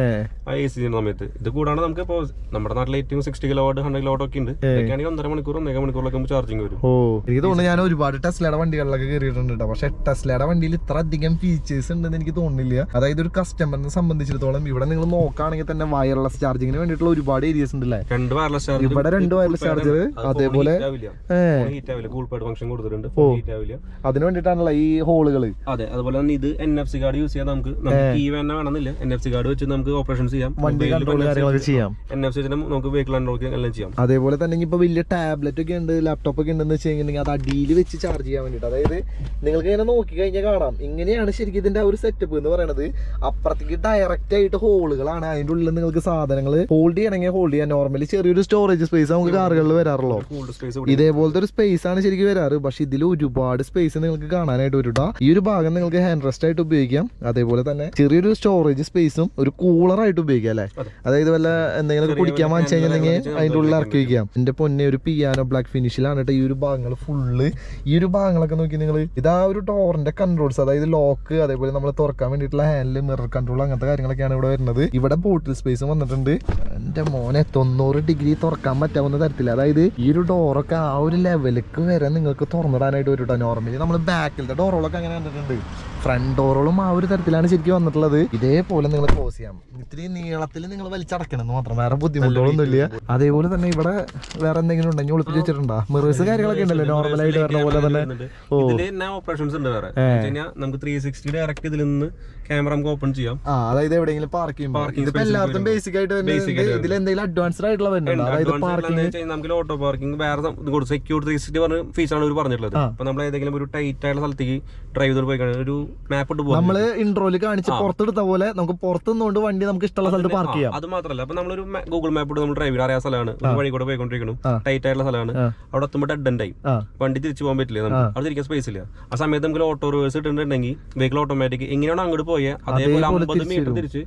ആ എ സി സമയത്ത്. ഇത് കൂടാണ് നമുക്ക് ഇപ്പോൾ നമ്മുടെ നാട്ടിലെ ഏറ്റവും sixty kilo watt hundred kilo watt ഒക്കെ ഉണ്ട്. ഇതൊക്കെയാണെങ്കിൽ ഒന്നര മണിക്കൂർ ഒന്നര മണിക്കൂറിലൊക്കെ നമുക്ക് ചാർജിങ് വരും. ഓ. എനിക്ക് തോന്നുന്നു ഞാൻ ഒരുപാട് ടെസ്ലയുടെ വണ്ടികളിലൊക്കെ കയറിയിട്ടുണ്ട് കേട്ടോ പക്ഷെ ടെസ്ലയുടെ വണ്ടിയിൽ ഇത്ര അധികം ഫീച്ചേഴ്സ് ഉണ്ടെന്ന് എനിക്ക് തോന്നുന്നില്ല. അതായത് ഒരു കസ്റ്റമറിനെ സംബന്ധിച്ചിടത്തോളം ഇവിടെ നിങ്ങൾ നോക്കുകയാണെങ്കിൽ തന്നെ വയർലെസ് ചാർജിങ്ങിന് വേണ്ടിയിട്ടുള്ള ഒരുപാട് ഏരിയസ് ഉണ്ട് അല്ലേ രണ്ട് വയർലെസ് ചാർജർ ഇവിടെ രണ്ട് വയർലെസ് ചാർജർ അതേപോലെ ഹീറ്റ് ആവില്ല. കൂൾ പാഡ് കൊടുത്തിട്ടുണ്ട്. ഹീറ്റ് ആവില്ല. അതിന് വേണ്ടിട്ടാണല്ലോ ഈ ഹോളുകൾ അതെ. അതുപോലെ തന്നെ ഇത് N F C card use ചെയ്യാൻ നമുക്ക്. നമുക്ക് കീ വേണമെന്നില്ല. എൻ എഫ് സി കാർഡ് വെച്ച് നമുക്ക് ഓപ്പറേഷൻ ചെയ്യാം. വണ്ടി കൺട്രോൾ കാര്യങ്ങളൊക്കെ ചെയ്യാം. എൻ എഫ് സി നമുക്ക് വെഹിക്കിൾ കൺട്രോൾ എല്ലാം ചെയ്യാം. അതേപോലെ തന്നെ ഇപ്പൊ വലിയ ടാബ്ലറ്റ് ഒക്കെ ഉണ്ട് ലാപ്ടോപ്പ് ഒക്കെ ഉണ്ടെന്ന് വെച്ച് കഴിഞ്ഞിട്ടുണ്ടെങ്കിൽ അത് അടിയിൽ വെച്ച് ചാർജ് ചെയ്യാൻ വേണ്ടിയിട്ട്. അതായത് നിങ്ങൾക്ക് ഇങ്ങനെ നോക്കി കഴിഞ്ഞാൽ കാണാം. ഇങ്ങനെയാണ് ശരിക്കും ഇതിന്റെ ഒരു സെറ്റപ്പ് എന്ന് പറയുന്നത് അപ്പുറത്തേക്ക് ഡയറക്റ്റ് ആയിട്ട് ഹോളുകളാണ് അതിന്റെ ഉള്ളിൽ നിങ്ങൾക്ക് സാധനങ്ങൾ ഹോൾഡ് ചെയ്യണമെങ്കിൽ ഹോൾഡ് ചെയ്യാൻ നോർമലി ചെറിയൊരു സ്റ്റോറേജ് സ്പേസ് നമുക്ക് കാറുകളിൽ വരാറുള്ളൂ. ഇതേപോലത്തെ ഒരു സ്പേസ് ആണ് ശരിക്കും വരാറ്. പക്ഷെ ഇതിൽ ഒരുപാട് സ്പേസ് നിങ്ങൾക്ക് കാണാനായിട്ട് വരും ട്ടോ. ഈ ഒരു ഭാഗം നിങ്ങൾക്ക് ഹാൻഡ് റെസ്റ്റ് ആയിട്ട് ഉപയോഗിക്കാം. അതേപോലെ തന്നെ ചെറിയൊരു സ്റ്റോറേജ് സ്പേസും ഒരു കൂളർ ആയിട്ട് ഉപയോഗിക്കാം അല്ലേ? അതായത് വല്ല എന്തെങ്കിലും കുടിക്കാൻ വാങ്ങിച്ചു കഴിഞ്ഞിട്ടുണ്ടെങ്കിൽ അതിന്റെ ഉള്ളിൽ ഇറക്കി വയ്ക്കാം എന്റെ പൊന്നെ ഒരു പിയാനോ ബ്ലാക്ക് ഫിനിഷിലാണ് കേട്ടോ ഈ ഒരു ഭാഗങ്ങൾ ഫുള്ള് ഈ ഒരു ഭാഗങ്ങളൊക്കെ നോക്കി നിങ്ങൾ ഇതാ ഒരു ഡോറിന്റെ കൺട്രോൾസ് അതായത് ലോക്ക് അതേപോലെ നമ്മൾ തുറക്കാൻ വേണ്ടിയിട്ടുള്ള ഹാൻഡിൽ മിറർ കൺട്രോൾ അങ്ങനത്തെ കാര്യങ്ങളൊക്കെയാണ് ഇവിടെ വരുന്നത്. ഇവിടെ ബോട്ടിൽ സ്പേസും വന്നിട്ടുണ്ട്. എന്റെ മോനെ തൊണ്ണൂറ് ഡിഗ്രി തുറക്കാൻ പറ്റാവുന്ന തരത്തിൽ. അതായത് ഈ ഒരു ഡോറൊക്കെ ആ ഒരു ലെവലിലേക്ക് വരെ നിങ്ങൾക്ക് തുറന്നിടാനായിട്ട് വരും കേട്ടോ നോർമലി നമ്മൾ ബാക്കിലത്തെ ഡോറുകളൊക്കെ അങ്ങനെ കണ്ടിട്ടുണ്ട്. ഫ്രണ്ട് ഡോറുകളും ആ ഒരു തരത്തിലാണ് ശരിക്കും വന്നിട്ടുള്ളത്. ഇതേപോലെ നിങ്ങൾ ക്ലോസ് ചെയ്യാം. ഇത്തിരി നീളത്തിൽ നിങ്ങൾ വലിച്ചടക്കണം മാത്രം. വേറെ ബുദ്ധിമുട്ടുകളൊന്നും ഇല്ല അതേപോലെ തന്നെ ഇവിടെ വേറെ എന്തെങ്കിലും ഉണ്ടെങ്കിൽ ഒളിപ്പിച്ച് വെച്ചിട്ടുണ്ടോ? മിറേഴ്സ് കാര്യങ്ങളൊക്കെ ഉണ്ടല്ലോ. നോർമലായിട്ട് വരുന്ന പോലെ തന്നെ. ഓ. ഓപ്പറേഷൻസ് ഉണ്ട് വേറെ? നമുക്ക് ത്രീ സിക്സ്റ്റി ഡയറക്റ്റ് ഇതിൽ നിന്ന് ക്യാമറ നമുക്ക് ഓപ്പൺ ചെയ്യാം. ആ അതായത് എവിടെയെങ്കിലും പാർക്ക് ചെയ്യുമ്പോൾ. ഇതിപ്പോ എല്ലാവർക്കും ബേസിക് ആയിട്ട് ഇതിൽ എന്തെങ്കിലും അഡ്വാൻസ്ഡ് ആയിട്ടുള്ള അതായത് പാർക്കിംഗ് നമുക്ക് ഓട്ടോ പാർക്കിംഗ് വേറെ സെക്യൂർ ത്രീ സിക്സ്റ്റി പറഞ്ഞ ഫീച്ചറാണ് ഇവർ പറഞ്ഞിട്ടുള്ളത്. അപ്പൊ നമ്മൾ ഏതെങ്കിലും ഒരു ടൈറ്റ് ആയിട്ടുള്ള സ്ഥലത്തേക്ക് ഡ്രൈവ് ചെയ്ത് പോയി കഴിഞ്ഞാൽ ഒരു മാപ്പ് ഇട്ട് നമ്മൾ ഇൻട്രോയിൽ കാണിച്ച് പുറത്തെടുത്ത പോലെ നമുക്ക് പുറത്തു നിന്നുകൊണ്ട് വണ്ടി നമുക്ക് ഇഷ്ടമുള്ള സ്ഥലത്ത് പാർക്ക് ചെയ്യാം. അത് മാത്രമല്ല. അപ്പൊ നമ്മളൊരു ഗൂഗിൾ മാപ്പ് ഇട്ട് നമ്മൾ ഡ്രൈവർ അറിയാ സ്ഥലമാണ്. വഴി കൂടെ പോയിക്കൊണ്ടിരിക്കണം ടൈറ്റ് ആയിട്ടുള്ള സ്ഥലമാണ്. അവിടെ എത്തുമ്പോൾ ഡെഡ് എൻഡായി ആയി. വണ്ടി തിരിച്ചു പോകാൻ പറ്റില്ല. നമുക്ക് അവിടെ തിരിക്കാൻ സ്പേസ് ഇല്ല. ആ സമയത്ത് നമുക്ക് ഓട്ടോ റിവേഴ്സ് ഇട്ടിട്ടുണ്ടെങ്കിൽ വെഹിക്കിൾ ഓട്ടോമാറ്റിക് എങ്ങനെയാണ് അങ്ങോട്ട് പോയത് അതേപോലെ അമ്പത് മീറ്റർ. തിരിച്ച്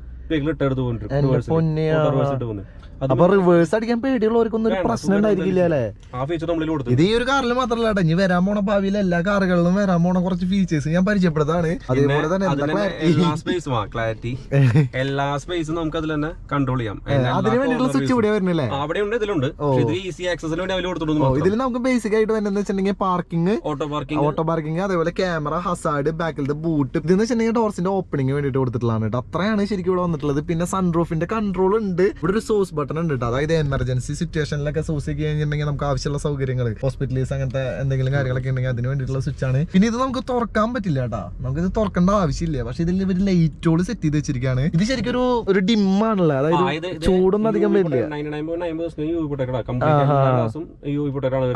അപ്പൊ റിവേഴ്സ് അടിക്കാൻ പേടിയുള്ളവർക്കൊന്നും ഒരു പ്രശ്നം ഉണ്ടായിരിക്കില്ല അല്ലേ? ആ ഫീച്ചർ നമ്മളിൽ കൊടുത്തു ഇത് ഈ ഒരു കാറിൽ മാത്രമല്ല ഇനി വരാൻ പോണ ഭാവിയിൽ എല്ലാ കാറുകളിലും വരാൻ പോണ കുറച്ച് ഫീച്ചേഴ്സ് ഞാൻ പരിചയപ്പെടുത്താണ് അതേപോലെ തന്നെ. എല്ലാ സ്പേസും ക്ലാരിറ്റി എല്ലാ സ്പേസും നമുക്ക് അതിൽ തന്നെ കൺട്രോൾ ചെയ്യാം. അതിന് വേണ്ടിയിട്ടുള്ള സ്വിച്ച് ഇവിടെ വരുന്നില്ലേ അവിടെ ഉണ്ട് ഇതിലുണ്ട്. ഈസി ആക്സസിന് വേണ്ടി അവർ ഓ കൊടുത്തിട്ടുണ്ട് ഇതിൽ നമുക്ക് ബേസിക് ആയിട്ട് വരുന്നത് വെച്ചിട്ടുണ്ടെങ്കിൽ parking auto parking auto parking അതേപോലെ ക്യാമറ ഹസാഡ് ബാക്കിലത്തെ ബൂട്ട് ഇതെന്ന് വെച്ചിട്ടുണ്ടെങ്കിൽ ഡോർസിന്റെ ഓപ്പണിംഗ് വേണ്ടിയിട്ട് കൊടുത്തിട്ടുള്ളതാണ് അത്രയാണ് ശരിക്കും ഇവിടെ വന്നിട്ടുള്ളത്. പിന്നെ സൺറൂഫിന്റെ കൺട്രോൾ ഉണ്ട്. ഇവിടെ ഒരു സോഴ്സ് ബട്ടൺ ഉണ്ട് കേട്ടോ അതായത് എമർജൻസി സിറ്റുവേഷനിലൊക്കെ സോഴ്സ് ചെയ്ത് കഴിഞ്ഞിട്ടുണ്ടെങ്കിൽ നമുക്ക് ആവശ്യമുള്ള സൗകര്യങ്ങൾ ഹോസ്പിറ്റലീസ് അങ്ങനത്തെ എന്തെങ്കിലും കാര്യങ്ങളൊക്കെ ഉണ്ടെങ്കിൽ അതിന് വേണ്ടിയിട്ടുള്ള സ്വിച്ച് ആണ്. പിന്നെ ഇത് നമുക്ക് തുറക്കാൻ പറ്റില്ല കേട്ടോ നമുക്ക് ഇത് തുറക്കേണ്ട ആവശ്യമില്ല. പക്ഷെ ഇതിൽ ഇവർ ലൈറ്റോൾ സെറ്റ് ചെയ്ത് വെച്ചിരിക്കുകയാണ് ഇത് ശരിക്കും ഒരു ഒരു ഡിം ആണല്ലോ. അതായത് ചൂടൊന്നും അധികം വരില്ല.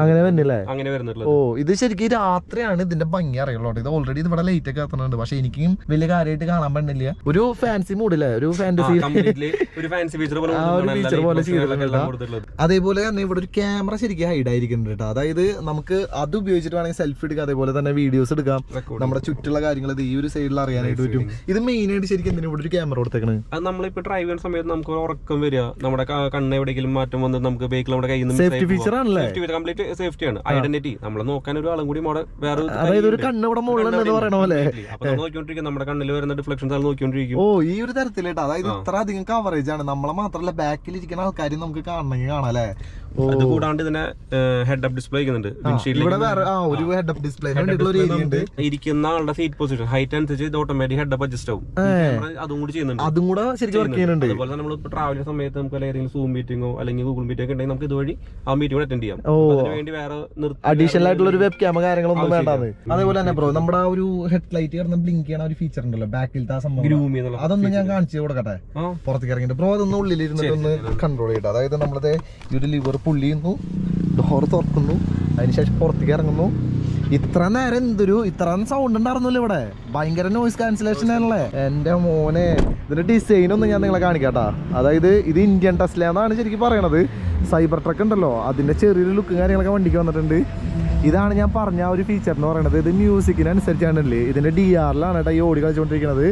അങ്ങനെ വരുന്നില്ലേ അങ്ങനെ വരുന്നില്ല ഓ ഇത് ശരിക്കും രാത്രിയാണ് ഇതിന്റെ ഭംഗി അറിയുള്ളൂ. ഇത് ഓൾറെഡി ഇത് ഇവിടെ ലൈറ്റ് ഒക്കെ എത്തണുണ്ട്. പക്ഷെ എനിക്കും വലിയ കാര്യമായിട്ട് കാണാൻ പറ്റില്ല ഒരു ഫാൻസി മൂഡില്ലേ ഒരു ഫാന്റസി ഫീച്ചർ പോലെ അതേപോലെ തന്നെ ഇവിടെ ഒരു ക്യാമറ ശരിക്കും ഹൈഡ് ആയിരിക്കുന്നുണ്ട് കേട്ടോ. അതായത് നമുക്ക് അത് ഉപയോഗിച്ചിട്ട് വേണമെങ്കിൽ സെൽഫി എടുക്കാം അതേപോലെ തന്നെ വീഡിയോസ് എടുക്കാം. നമ്മുടെ ചുറ്റുള്ള കാര്യങ്ങൾ ഇത് ഈ ഒരു സൈഡിൽ അറിയാനായിട്ട് പറ്റും. ഇത് മെയിൻ ആയിട്ട് ശരിക്കും എന്തിനാ ഇവിടെ ഒരു ക്യാമറ കൊടുത്തേക്കണ്? അത് നമ്മളിപ്പോ ഡ്രൈവ് ചെയ്യുന്ന സമയത്ത് നമുക്ക് ഒരു ഉറക്കം വരിക. നമ്മുടെ കണ്ണ് എവിടെയെങ്കിലും മാറ്റം വന്ന് നമുക്ക് ബൈക്കിൽ നമ്മുടെ കയ്യിൽ നിന്ന് സേഫ്റ്റി ഫീച്ചർ ആണല്ലേ? കംപ്ലീറ്റ് സേഫ്റ്റി ആണ്. ഐഡന്റിറ്റി നമ്മൾ നോക്കാൻ ഒരു ആളും കൂടി വേറെ അതായത് ഒരു. കണ്ണ് ഇവിടെ മുകളിലുണ്ടെന്ന് പറയണ പോലെ. നോക്കിക്കൊണ്ടിരിക്കും. നമ്മുടെ കണ്ണിൽ വരുന്ന ഡിഫ്ലക്ഷൻസ് നോക്കിക്കൊണ്ടിരിക്കും. ഓ ഈ ഒരു തരത്തിലേട്ടോ അതായത് ഇത്ര അധികം കവറേജ് ആണ്. നമ്മളെ മാത്രല്ല ബാക്കിൽ ഇരിക്കുന്ന ആൾക്കാരും നമുക്ക് കാണണമെങ്കിൽ കാണാം അല്ലേ? അത് കൂടാണ്ട് ഇതിനെ ഹെഡ് അപ്പ് ഡിസ്പ്ലേ ഉണ്ട് ഇരിക്കുന്ന ആളുടെ സീറ്റ് പൊസിഷൻ ഹൈറ്റ് അനുസരിച്ച് ഇത് ഓട്ടോമാറ്റിക് ഹെഡ് അപ്പ് അഡ്ജസ്റ്റ് ആവും. അതും കൂടി ചെയ്യുന്നുണ്ട്. അതും കൂടെ ശരിക്കും വർക്ക് ചെയ്യുന്നുണ്ട്. അതുപോലെ നമ്മൾ ട്രാവൽ സമയത്ത് നമുക്ക് ഏതെങ്കിലും സൂം മീറ്റിംഗോ അല്ലെങ്കിൽ ഗൂഗിൾ മീറ്റിംഗ് ഒക്കെ ഉണ്ടെങ്കിൽ നമുക്ക് ഇതുവഴി ആ മീറ്റിംഗ് അറ്റൻഡ് ചെയ്യാം. അതിനുവേണ്ടി വേറെ അഡീഷണൽ ആയിട്ടുള്ള ഒരു വെബ് ക്യാമ കാര്യങ്ങളൊന്നും വേണ്ടാന്ന്. അതേപോലെ തന്നെ ബ്രോ നമ്മുടെ ആ ഒരു ഹെഡ് ലൈറ്റ് കാരണം ബ്ലിങ്ക് ചെയ്യണ ഒരു ഫീച്ചർ ഉണ്ടല്ലോ ബാക്കിലത്തെ ആ സംഭവം. അതൊന്ന് ഞാൻ കാണിച്ചു കൊടുക്കട്ടെ? പുറത്തേക്ക് ഇറങ്ങിയിട്ട്. ബ്രോ അതൊന്നും ഉള്ളിലിരുന്നിട്ടൊന്ന് കൺട്രോൾ ചെയ്യട്ടെ. അതായത് നമ്മളത് ഈ ഒരു ലിവർ പുള്ളി ചെയ്യുന്നു ഡോർ തുറക്കുന്നു അതിനുശേഷം പുറത്തേക്ക് ഇറങ്ങുന്നു. ഇത്ര നേരം എന്തൊരു ഇത്ര സൗണ്ട് ഉണ്ടായിരുന്നില്ല ഇവിടെ. ഭയങ്കര നോയിസ് ക്യാൻസലേഷൻ ആണല്ലേ? എന്റെ മോനെ ഇതിന്റെ ഡിസൈൻ ഒന്നും ഞാൻ നിങ്ങളെ കാണിക്കാട്ടാ. അതായത് ഇത് ഇന്ത്യൻ ടെസ്ല എന്നാണ് ശരിക്കും പറയണത്. സൈബർ ട്രക്ക് ഉണ്ടല്ലോ. അതിന്റെ ചെറിയൊരു ലുക്കും കാര്യങ്ങളൊക്കെ വണ്ടിക്ക് വന്നിട്ടുണ്ട്. ഇതാണ് ഞാൻ പറഞ്ഞ ഒരു ഫീച്ചർ എന്ന് പറയുന്നത്. ഇത് മ്യൂസിക്കിനനുസരിച്ചാണല്ലേ ഇതിന്റെ ഡി ആറിലാണ് കേട്ടോ ഈ ഓടി കളിച്ചുകൊണ്ടിരിക്കുന്നത്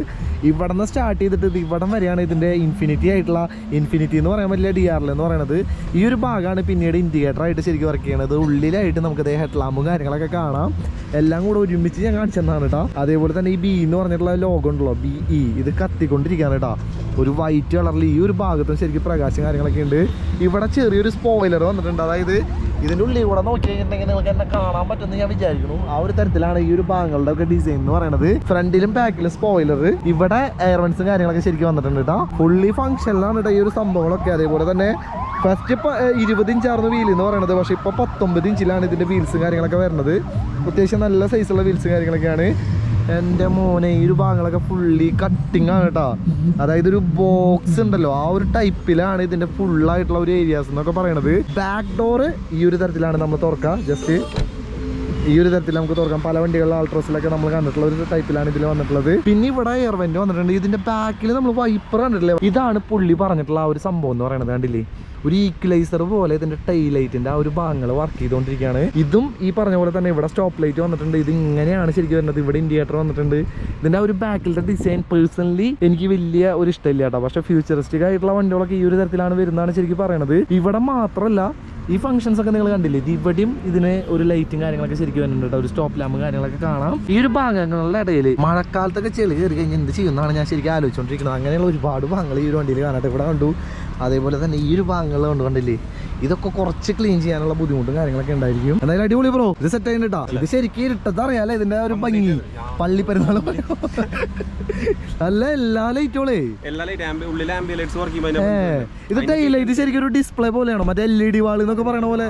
ഇവിടെ നിന്ന് സ്റ്റാർട്ട് ചെയ്തിട്ട് ഇത് ഇവിടം വരെയാണ് ഇതിന്റെ ഇൻഫിനിറ്റി ആയിട്ടുള്ള ഇൻഫിനിറ്റി എന്ന് പറയാൻ പറ്റില്ല ഡി ആറിൽ എന്ന് പറയുന്നത് ഈ ഒരു ഭാഗമാണ് പിന്നീട് ഇൻഡിക്കേറ്റർ ആയിട്ട് ശരിക്കും വർക്ക് ചെയ്യണത്. ഉള്ളിലായിട്ട് നമുക്ക് അതേ ഹെഡ് ലാമ്പും കാര്യങ്ങളൊക്കെ കാണാം. എല്ലാം കൂടെ ഒരുമിച്ച് ഞാൻ കാണിച്ചെന്നാണ് കേട്ടോ അതേപോലെ തന്നെ ഈ ബി എന്ന് പറഞ്ഞിട്ടുള്ള ലോഗോ ഉണ്ടല്ലോ. ബി ഇ ഇത് കത്തിക്കൊണ്ടിരിക്കുകയാണ് കേട്ടോ ഒരു വൈറ്റ് കളറിൽ ഈ ഒരു ഭാഗത്തും ശരിക്കും പ്രകാശം കാര്യങ്ങളൊക്കെ ഉണ്ട്. ഇവിടെ ചെറിയൊരു സ്പോയിലർ വന്നിട്ടുണ്ട്. അതായത് ഇതിന്റെ ഉള്ളിൽ കൂടെ നോക്കി കഴിഞ്ഞിട്ടുണ്ടെങ്കിൽ നിങ്ങൾക്ക് എന്നെ കാണാൻ പറ്റുമെന്ന് ഞാൻ വിചാരിക്കുന്നു. ആ ഒരു തരത്തിലാണ് ഈ ഒരു ഭാഗങ്ങളുടെ ഒക്കെ ഡിസൈൻ എന്ന് പറയുന്നത് ഫ്രണ്ടിലും ബാക്കിലും സ്പോയിലർ ഇവിടെ എയർവൻസും കാര്യങ്ങളൊക്കെ ശരിക്കും വന്നിട്ടുണ്ട് കേട്ടോ ഫുള്ളി ഫംഗ്ഷനിലാണ് കേട്ടോ ഈ ഒരു സംഭവങ്ങളൊക്കെ. അതേപോലെ തന്നെ ഫസ്റ്റ് ഇപ്പൊ ഇരുപത് ഇഞ്ചായിരുന്നു വീൽ എന്ന് പറയുന്നത് പക്ഷെ ഇപ്പൊ പത്തൊമ്പത് ഇഞ്ചിലാണ് ഇതിന്റെ വീൽസും കാര്യങ്ങളൊക്കെ വരുന്നത് അത്യാവശ്യം നല്ല സൈസുള്ള വീൽസും കാര്യങ്ങളൊക്കെയാണ്. എന്റെ മോനെ ഈ ഒരു ഭാഗങ്ങളൊക്കെ ഫുള്ളി കട്ടിങ് ആണ് കേട്ടോ. അതായത് ഒരു ബോക്സ് ഉണ്ടല്ലോ. ആ ഒരു ടൈപ്പിലാണ് ഇതിന്റെ ഫുൾ ആയിട്ടുള്ള ഒരു ഏരിയാസ് എന്നൊക്കെ പറയണത്. ബാക്ക് ഡോറ് ഈ ഒരു തരത്തിലാണ് നമ്മൾ തുറക്കുക ജസ്റ്റ് ഈ ഒരു തരത്തിൽ നമുക്ക് തുറക്കാം. പല വണ്ടികളിലെ ആൾട്രോസിലൊക്കെ നമ്മൾ കണ്ടിട്ടുള്ള ഒരു ടൈപ്പിലാണ് ഇതിൽ വന്നിട്ടുള്ളത്. പിന്നെ ഇവിടെ എയർ വന്നിട്ടുണ്ട്. ഇതിന്റെ ബാക്കിൽ നമ്മൾ വൈപ്പർ കണ്ടിട്ടില്ലേ? ഇതാണ് പുള്ളി പറഞ്ഞിട്ടുള്ള ആ ഒരു സംഭവം എന്ന് പറയുന്നത് കണ്ടില്ലേ? ഒരു ഈക്വലൈസർ പോലെ ഇതിന്റെ ടൈൽ ലൈറ്റിന്റെ ആ ഒരു ഭാഗങ്ങൾ വർക്ക് ചെയ്തുകൊണ്ടിരിക്കുകയാണ് ഇതും ഈ പറഞ്ഞ പോലെ തന്നെ ഇവിടെ സ്റ്റോപ്പ് ലൈറ്റ് വന്നിട്ടുണ്ട്. ഇത് ഇങ്ങനെയാണ് ശരിക്കും വരുന്നത്. ഇവിടെ ഇൻഡിയേറ്റർ വന്നിട്ടുണ്ട്. ഇതിന്റെ ആ ഒരു ബാക്കിലത്തെ ഡിസൈൻ പേഴ്സണലി എനിക്ക് വലിയ ഒരു ഇഷ്ടമില്ല കേട്ടോ. പക്ഷെ ഫ്യൂച്ചറിസ്റ്റിക് ആയിട്ടുള്ള വണ്ടികളൊക്കെ ഈ ഒരു തരത്തിലാണ് വരുന്നതാണ് ശരിക്കും പറയണത്. ഇവിടെ മാത്രമല്ല ഈ ഫംഗ്ഷൻസ് ഒക്കെ നിങ്ങൾ കണ്ടില്ലേ? ഇത് ഇവിടെയും ഇതിന് ഒരു ലൈറ്റും കാര്യങ്ങളൊക്കെ ശരിക്കും വരുന്നുണ്ട് ഒരു സ്റ്റോപ്പ് ലാമ്പ് കാര്യങ്ങളൊക്കെ കാണാം. ഈ ഒരു ഭാഗങ്ങളുടെ ഇടയിൽ മഴക്കാലത്തൊക്കെ ചെളി കയറി കഴിഞ്ഞാൽ എന്ത് ചെയ്യുന്നതാണ് ഞാൻ ശരിക്കും ആലോചിച്ചുകൊണ്ടിരിക്കുന്നത് അങ്ങനെയുള്ള ഒരുപാട് ഭാഗങ്ങൾ ഈ ഒരു വണ്ടിയിൽ കാണട്ടെ ഇവിടെ കണ്ടു. അതേപോലെ തന്നെ ഈ ഒരു ഭാഗങ്ങൾ കൊണ്ട് കണ്ടില്ലേ? ഇതൊക്കെ കുറച്ച് ക്ലീൻ ചെയ്യാനുള്ള ബുദ്ധിമുട്ടും കാര്യങ്ങളൊക്കെ ഉണ്ടായിരിക്കും. എന്തായാലും അടിപൊളി ബ്രോ ഇത് സെറ്റ് ആയിട്ടാ ഇത് ശരിക്കും ഇരുട്ടത്ത് അറിയാലേ ഇതിന്റെ ഒരു ഭംഗി. പള്ളി പെരുന്നാൾ അല്ല എല്ലാ ലൈറ്റ് ഏ ഇത് ടൈലൈറ്റ് ശരിക്കും ഒരു ഡിസ്പ്ലേ പോലെയാണോ? മറ്റേ എൽ ഇ ഡി വാൾ എന്നൊക്കെ പറയണ പോലെ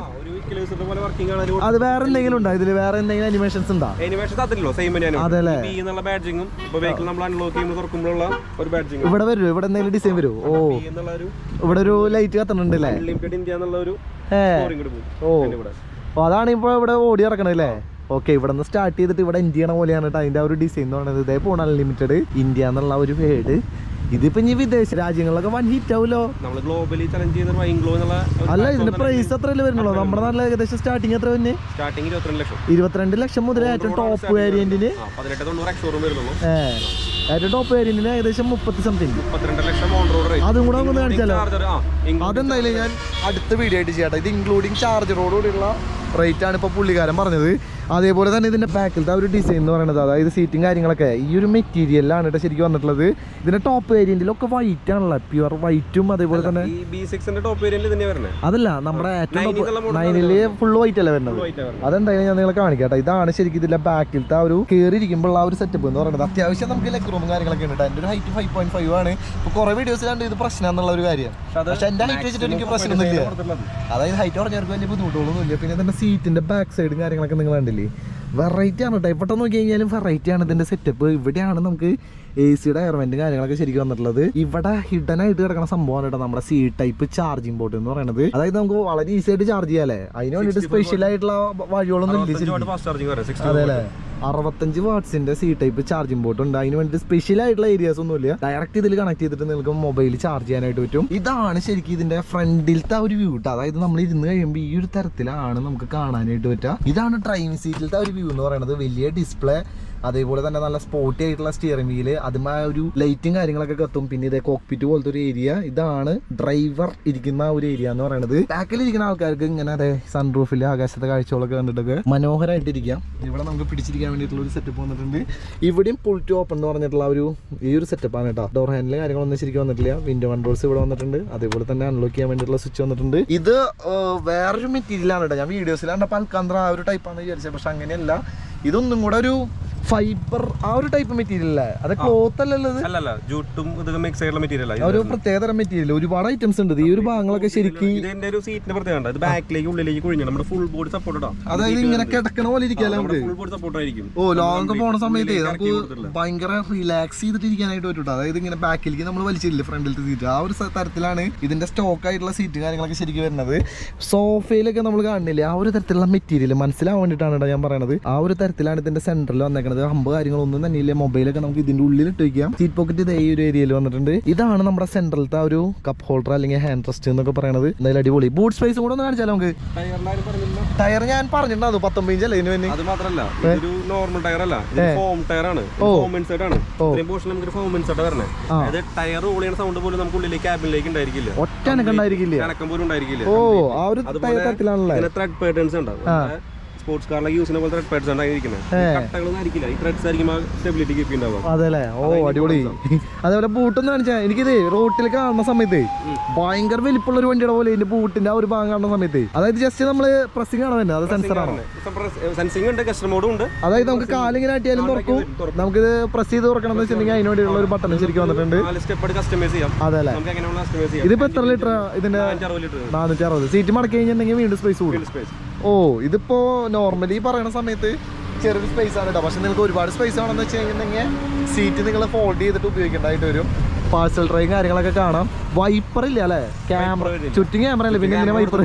അത് വേറെ എന്തെങ്കിലും ഉണ്ടോ? ഇതിൽ വേറെ എന്തെങ്കിലും അനിമേഷൻസ് ഉണ്ടോ? അനിമേഷൻസ് തത്തില്ലല്ലോ സെയിം അതല്ലേ? എന്നുള്ള ബാഡ്ജിങ്ങും വെഹിക്കിൾ നമ്മൾ അൺലോക്ക് ചെയ്യുമ്പോൾ തുറക്കുമ്പോഴുള്ള ഒരു ബാഡ്ജിങ് ഇവിടെ വരുമോ ഇവിടെ എന്തെങ്കിലും ഡിസൈൻ വരുമോ ഓ. ഇവിടെ ഒരു ലൈറ്റ് കത്തണുണ്ട് അല്ലേ അൺലിമിറ്റഡ് ഇന്ത്യ എന്നുള്ള ഒരു ഓ. അതാണ് ഇപ്പൊ ഇവിടെ ഓടി ഇറക്കണത് അല്ലേ? ഓക്കെ ഇവിടെ നിന്ന് സ്റ്റാർട്ട് ചെയ്തിട്ട് ഇവിടെ ഇന്ത്യ പോലെയാണ് കേട്ടോ അതിന്റെ ആ ഒരു ഡിസൈൻ എന്ന് പറയുന്നത്. ഇതേ പോണ അൺലിമിറ്റഡ് ഇന്ത്യ എന്നുള്ള ഒരു വേർഡ് ഇതിപ്പോ ഇനി വിദേശ രാജ്യങ്ങളിലൊക്കെ വൺ ഹിറ്റ് ആവുമല്ലോ നമ്മൾ ഗ്ലോബലി ചലഞ്ച് ചെയ്യുന്ന വൈൻഗ്ലോ എന്നുള്ള അല്ല ഇതിന്റെ പ്രൈസ് എത്രയല്ലേ വരുന്നുള്ളൂ? നമ്മുടെ നല്ല ഏകദേശം സ്റ്റാർട്ടിങ് എത്ര വന്നെ സ്റ്റാർട്ടിങ് ഇരുപത്തിരണ്ട് ലക്ഷം. ഇരുപത്തിരണ്ട് ലക്ഷം മുതൽ ഏറ്റവും ടോപ്പ് വേരിയന്റിന് പതിനെട്ട് തൊണ്ണൂറ് എക്സോറും വരുന്നുള്ളൂ. ഏഹ് ഏറ്റവും ടോപ്പ് വേരിയന്റിന് ഏകദേശം മുപ്പത്തി സംതിങ് മുപ്പത്തിരണ്ട് ലക്ഷം ഓൺ റോഡ് അതും കൂടെ ഒന്ന് കാണിച്ചാലോ? അതെന്തായാലും ഞാൻ അടുത്ത വീഡിയോ ആയിട്ട് ചെയ്യാട്ടെ. ഇത് ഇൻക്ലൂഡിങ് ചാർജറോടുകൂടിയുള്ള റേറ്റ് ആണ് ഇപ്പോൾ പുള്ളിക്കാരൻ പറഞ്ഞത്. അതേപോലെ തന്നെ ഇതിന്റെ പാക്കിലത്തെ ഒരു ഡിസൈൻ എന്ന് പറയുന്നത് അതായത് സീറ്റും കാര്യങ്ങളൊക്കെ ഈ ഒരു മെറ്റീരിയലാണ് കേട്ടോ ശരിക്കും വന്നിട്ടുള്ളത്. ഇതിന്റെ ടോപ്പ് വേരിയന്റിലൊക്കെ വൈറ്റ് ആണല്ലോ പ്യുവർ വൈറ്റും അതേപോലെ തന്നെ അതല്ല നമ്മുടെ ഏറ്റവും ടോപ്പ് model ഫുൾ വൈറ്റ് അല്ലേ വരുന്നത്? അതെന്തായാലും ഞാൻ നിങ്ങളെ കാണിക്കട്ടെ ഇതാണ് ശരിക്കും ഇതിന്റെ ബാക്കിലത്തെ ആ ഒരു കയറിയിരിക്കുമ്പോൾ ആ ഒരു സെറ്റപ്പ് എന്ന് പറയുന്നത്. അത്യാവശ്യം നമുക്ക് ലെഗ് റൂമും കാര്യങ്ങളൊക്കെ ഉണ്ട് എന്റെ ഒരു ഹൈറ്റ് ഫൈവ് പോയിന്റ് ഫൈവ് ആണ്. ഇപ്പോൾ കുറേ വീഡിയോസ് കണ്ട് ഇത് പ്രശ്നം എന്നുള്ള ഒരു കാര്യം. പക്ഷെ എന്റെ ഹൈറ്റ് വെച്ചിട്ട് എനിക്ക് പ്രശ്നമൊന്നുമില്ല. അതായത് ഹൈറ്റ് കുറഞ്ഞവർക്ക് വലിയ ബുദ്ധിമുട്ടുകളൊന്നും ഇല്ല പിന്നെ തന്നെ സീറ്റിന്റെ ബാക്ക് സൈഡും കാര്യങ്ങളൊക്കെ നിങ്ങൾ കണ്ടില്ലേ? വെറൈറ്റി ആണ് കേട്ടോ ഇവിടെ നോക്കി കഴിഞ്ഞാലും വെറൈറ്റി ആണ് ഇതിന്റെ സെറ്റപ്പ് ഇവിടെയാണ് നമുക്ക് എ സിയുടെ എയർമെന്റ് കാര്യങ്ങളൊക്കെ ശരിക്കും വന്നിട്ടുള്ളത്. ഇവിടെ ഹിഡൻ ആയിട്ട് കിടക്കുന്ന സംഭവമാണ് കേട്ടോ നമ്മുടെ സി ടൈപ്പ് ചാർജിങ് ബോർഡ് എന്ന് പറയുന്നത് അതായത് നമുക്ക് വളരെ ഈസി ആയിട്ട് ചാർജ് ചെയ്യാല്ലേ അതിന് വേണ്ടിയിട്ട് സ്പെഷ്യൽ ആയിട്ടുള്ള വഴികളൊന്നും ഇല്ല അതെ അല്ലേ? അറുപത്തഞ്ച് വാട്സിന്റെ സി ടൈപ്പ് ചാർജിംഗ് പോർട്ട് ഉണ്ട്. അതിന് വേണ്ടി സ്പെഷ്യൽ ആയിട്ടുള്ള ഏരിയാസ് ഒന്നുമില്ല. ഡയറക്റ്റ് ഇതിൽ കണക്ട് ചെയ്തിട്ട് നിങ്ങൾക്ക് മൊബൈൽ ചാർജ് ചെയ്യാനായിട്ട് പറ്റും. ഇതാണ് ശരിക്കും ഇതിന്റെ ഫ്രണ്ടിലത്തെ ഒരു വ്യൂ കേട്ടോ അതായത് നമ്മൾ ഇരുന്ന് കഴിയുമ്പോൾ ഈ ഒരു തരത്തിലാണ് നമുക്ക് കാണാനായിട്ട് പറ്റുക. ഇതാണ് ഡ്രൈവിംഗ് സീറ്റിലത്തെ ഒരു വ്യൂ എന്ന് പറയുന്നത്. വലിയ ഡിസ്പ്ലേ അതേപോലെ തന്നെ നല്ല സ്പോർട്ടി ആയിട്ടുള്ള സ്റ്റിയറിംഗ് വീൽ അതുമായ ഒരു ലൈറ്റും കാര്യങ്ങളൊക്കെ കത്തും. പിന്നെ ഇതേ കോക്പിറ്റ് പോലത്തെ ഒരു ഏരിയ ഇതാണ് ഡ്രൈവർ ഇരിക്കുന്ന ഒരു ഏരിയ എന്ന് പറയുന്നത് ബാക്കിൽ ഇരിക്കുന്ന ആൾക്കാർക്ക് ഇങ്ങനെ അതെ സൺറൂഫിൽ ആകാശത്തെ കാഴ്ചകളൊക്കെ കണ്ടിട്ടൊക്കെ മനോഹരമായിട്ടിരിക്കാം ഇവിടെ നമുക്ക് പിടിച്ചിരിക്കാൻ വേണ്ടിയിട്ടുള്ള ഒരു സെറ്റപ്പ് വന്നിട്ടുണ്ട്. ഇവിടെയും പുൾ ടു ഓപ്പൺ എന്ന് പറഞ്ഞിട്ടുള്ള ഒരു ഈ ഒരു സെറ്റപ്പാണ് കേട്ടോ ഡോർ ഹാൻഡിൽ കാര്യങ്ങളൊന്നും ശരിക്കും വന്നിട്ടില്ല. വിൻഡോ കൺട്രോൾസ് ഇവിടെ വന്നിട്ടുണ്ട്. അതേപോലെ തന്നെ അൺലോക്ക് ചെയ്യാൻ വേണ്ടിയിട്ടുള്ള സ്വിച്ച് വന്നിട്ടുണ്ട്. ഇത് വേറൊരു മെറ്റീരിയലാണ് കേട്ടോ ഞാൻ വീഡിയോസിൽ കണ്ടപ്പോൾ അൽക്കാന്ത്ര ആ ഒരു ടൈപ്പാണ് വിചാരിച്ചത് പക്ഷെ അങ്ങനെയല്ല. ഇതൊന്നും കൂടെ ഒരു ഫൈബർ ആ ഒരു ടൈപ്പ് മെറ്റീരിയൽ അല്ലേ? അത് ക്ലോത്ത് അല്ലല്ലോ അല്ലല്ല ജൂട്ടും മിക്സ് ആയിട്ടുള്ള മെറ്റീരിയൽ ഒരു പ്രത്യേകതരം മെറ്റീരിയൽ ഒരുപാട് ഐറ്റംസ് ഉണ്ട് ഈ ഒരു ഭാഗങ്ങളൊക്കെ ശരിക്കും ഇതിന്റെ ഒരു സീറ്റിന്റെ പ്രത്യേകത ഇത് ബാക്കിലേക്ക് ഉള്ളിലേക്ക് കുഴിഞ്ഞു. നമ്മുടെ ഫുൾ ബോഡി സപ്പോർട്ട് അതായത് ഇങ്ങനെ കിടക്കണ പോലെ ഇരിക്കാല്ലേ നമുക്ക്? ഫുൾ ബോഡി സപ്പോർട്ട് ആയിരിക്കും. ഓ ലോങ് പോണ സമയത്ത് നമുക്ക് ഭയങ്കര റിലാക്സ് ചെയ്തിട്ട് ഇരിക്കാനായിട്ട് പറ്റൂട്ടോ? അതായത് ഇങ്ങനെ ബാക്കിലേക്ക് നമ്മൾ വലിച്ചില്ലേ ഫ്രണ്ടിലത്തെ സീറ്റ് ആ ഒരു തരത്തിലാണ് ഇതിന്റെ സ്റ്റോക്ക് ആയിട്ടുള്ള സീറ്റ് കാര്യങ്ങളൊക്കെ ശരിക്കും വരുന്നത്. സോഫയിലൊക്കെ നമ്മൾ കാണുന്നില്ലേ? ആ ഒരു തരത്തിലുള്ള മെറ്റീരിയൽ മനസ്സിലാവാൻ വേണ്ടിയിട്ടാണ് ഞാൻ പറയുന്നത് ആ ഒരു തരത്തിലാണ് ഇതിന്റെ സെന്ററിൽ വന്നേക്കുന്നത് ഹമ്പ് കാര്യങ്ങളൊന്നും തന്നെ ഇല്ല മൊബൈലൊക്കെ നമുക്ക് ഇതിന്റെ ഉള്ളിൽ ഇട്ട് വയ്ക്കാം സീറ്റ് പോക്കറ്റ് ഇതേ ഈ ഒരു ഏരിയയിൽ വന്നിട്ടുണ്ട്. ഇതാണ് നമ്മുടെ സെന്ററിലത്തെ ആ ഒരു കപ്പ് ഹോൾഡർ അല്ലെങ്കിൽ ഹാൻഡ് റെസ്റ്റ് എന്നൊക്കെ പറയുന്നത് എന്തായാലും അടിപൊളി. ബൂട്ട് സ്പേസ് കൂടെ ഒന്ന് കാണിച്ചാലോ നമുക്ക്? ടയർ ഞാൻ പറഞ്ഞിട്ടുണ്ടാവും പത്തൊമ്പത് ഇഞ്ച് അല്ലേ ഇതിന് വേണ്ടി അത് മാത്രല്ല ഇതൊരു നോർമൽ ടയർ അല്ല. ഫോം ടയർ ആണ്. ഫോം ഇൻസൈഡ് ആണ്. ഇത്രയും പോർഷൻ നമുക്ക് ഫോം ഇൻസൈഡ് വരണേ. അതായത് ടയർ റോൾ ചെയ്യുന്ന സൗണ്ട് പോലും നമുക്ക് ഉള്ളിലേക്ക് ക്യാബിനിലേക്ക് ഉണ്ടായിരിക്കില്ല. ഒറ്റ അനക്കുണ്ടായിരിക്കില്ല കണക്കം പോലും ഉണ്ടായിരിക്കില്ല. ഓ ആ ഒരു തരത്തിലാണല്ലേ? ത്രെഡ് പാറ്റേൺസ് ഉണ്ടാവും. സ്പോർട്സ് കാറിലൊക്കെ യൂസ് ചെയ്യുന്ന പോലെ ത്രെഡ് പാറ്റേൺസ് ഉണ്ടായിരിക്കുന്നത് കട്ടകളൊന്നും ആയിരിക്കില്ല. ഈ ത്രെഡ്സ് ആയിരിക്കും സ്റ്റെബിലിറ്റി കീപ്പ് അതെല്ലേ? ഓ അടിപൊളി. അതേപോലെ ബൂട്ടെന്ന് കാണിച്ചാ എനിക്കിത് റോട്ടിൽ കാണുന്ന സമയത്ത് ഭയങ്കര വലിപ്പുള്ള ഒരു വണ്ടിയുടെ പോലെ ഇതിന്റെ ബൂട്ടിന്റെ ആ ഒരു ഭാഗം കാണുന്ന സമയത്ത്. അതായത് ജസ്റ്റ് നമ്മൾ പ്രസിംഗ് ആണ് വരുന്നത്. അത് സെൻസർ ആണ് സെൻസിങ് ഉണ്ട് കസ്റ്റമോഡും ഉണ്ട്. അതായത് നമുക്ക് കാലിങ്ങനെ ആട്ടിയാലും തുറക്കും. നമുക്കിത് പ്രസ് ചെയ്ത് തുറക്കണം എന്ന് വെച്ചിട്ടുണ്ടെങ്കിൽ അതിന് വേണ്ടിയുള്ള ഒരു ബട്ടൺ ശരിക്കും വന്നിട്ടുണ്ട്. അതെല്ലേ? നമുക്ക് ഇതിപ്പോ എത്ര ലിറ്റർ ഇതിന്റെ നാനൂറ്റി അറുപത് സീറ്റ് മടക്കി കഴിഞ്ഞിട്ടുണ്ടെങ്കിൽ വീണ്ടും സ്പേസ് കൂടും. ഓ ഇതിപ്പോ നോർമലി പറയുന്ന സമയത്ത് ചെറിയൊരു സ്പേസ് ആണ് കേട്ടോ പക്ഷെ നിങ്ങൾക്ക് ഒരുപാട് സ്പേസ് ആണെന്ന് വെച്ച് കഴിഞ്ഞിട്ടുണ്ടെങ്കിൽ സീറ്റ് നിങ്ങൾ ഫോൾഡ് ചെയ്തിട്ട് ഉപയോഗിക്കേണ്ടതായിട്ട് വരും. പാഴ്സൽ ട്രെയിൻ കാര്യങ്ങളൊക്കെ കാണാം. വൈപ്പർ ഇല്ല അല്ലേ? ക്യാമറ. ചുറ്റും ക്യാമറ അല്ലേ? പിന്നെ ഇങ്ങനെ വൈപ്പർ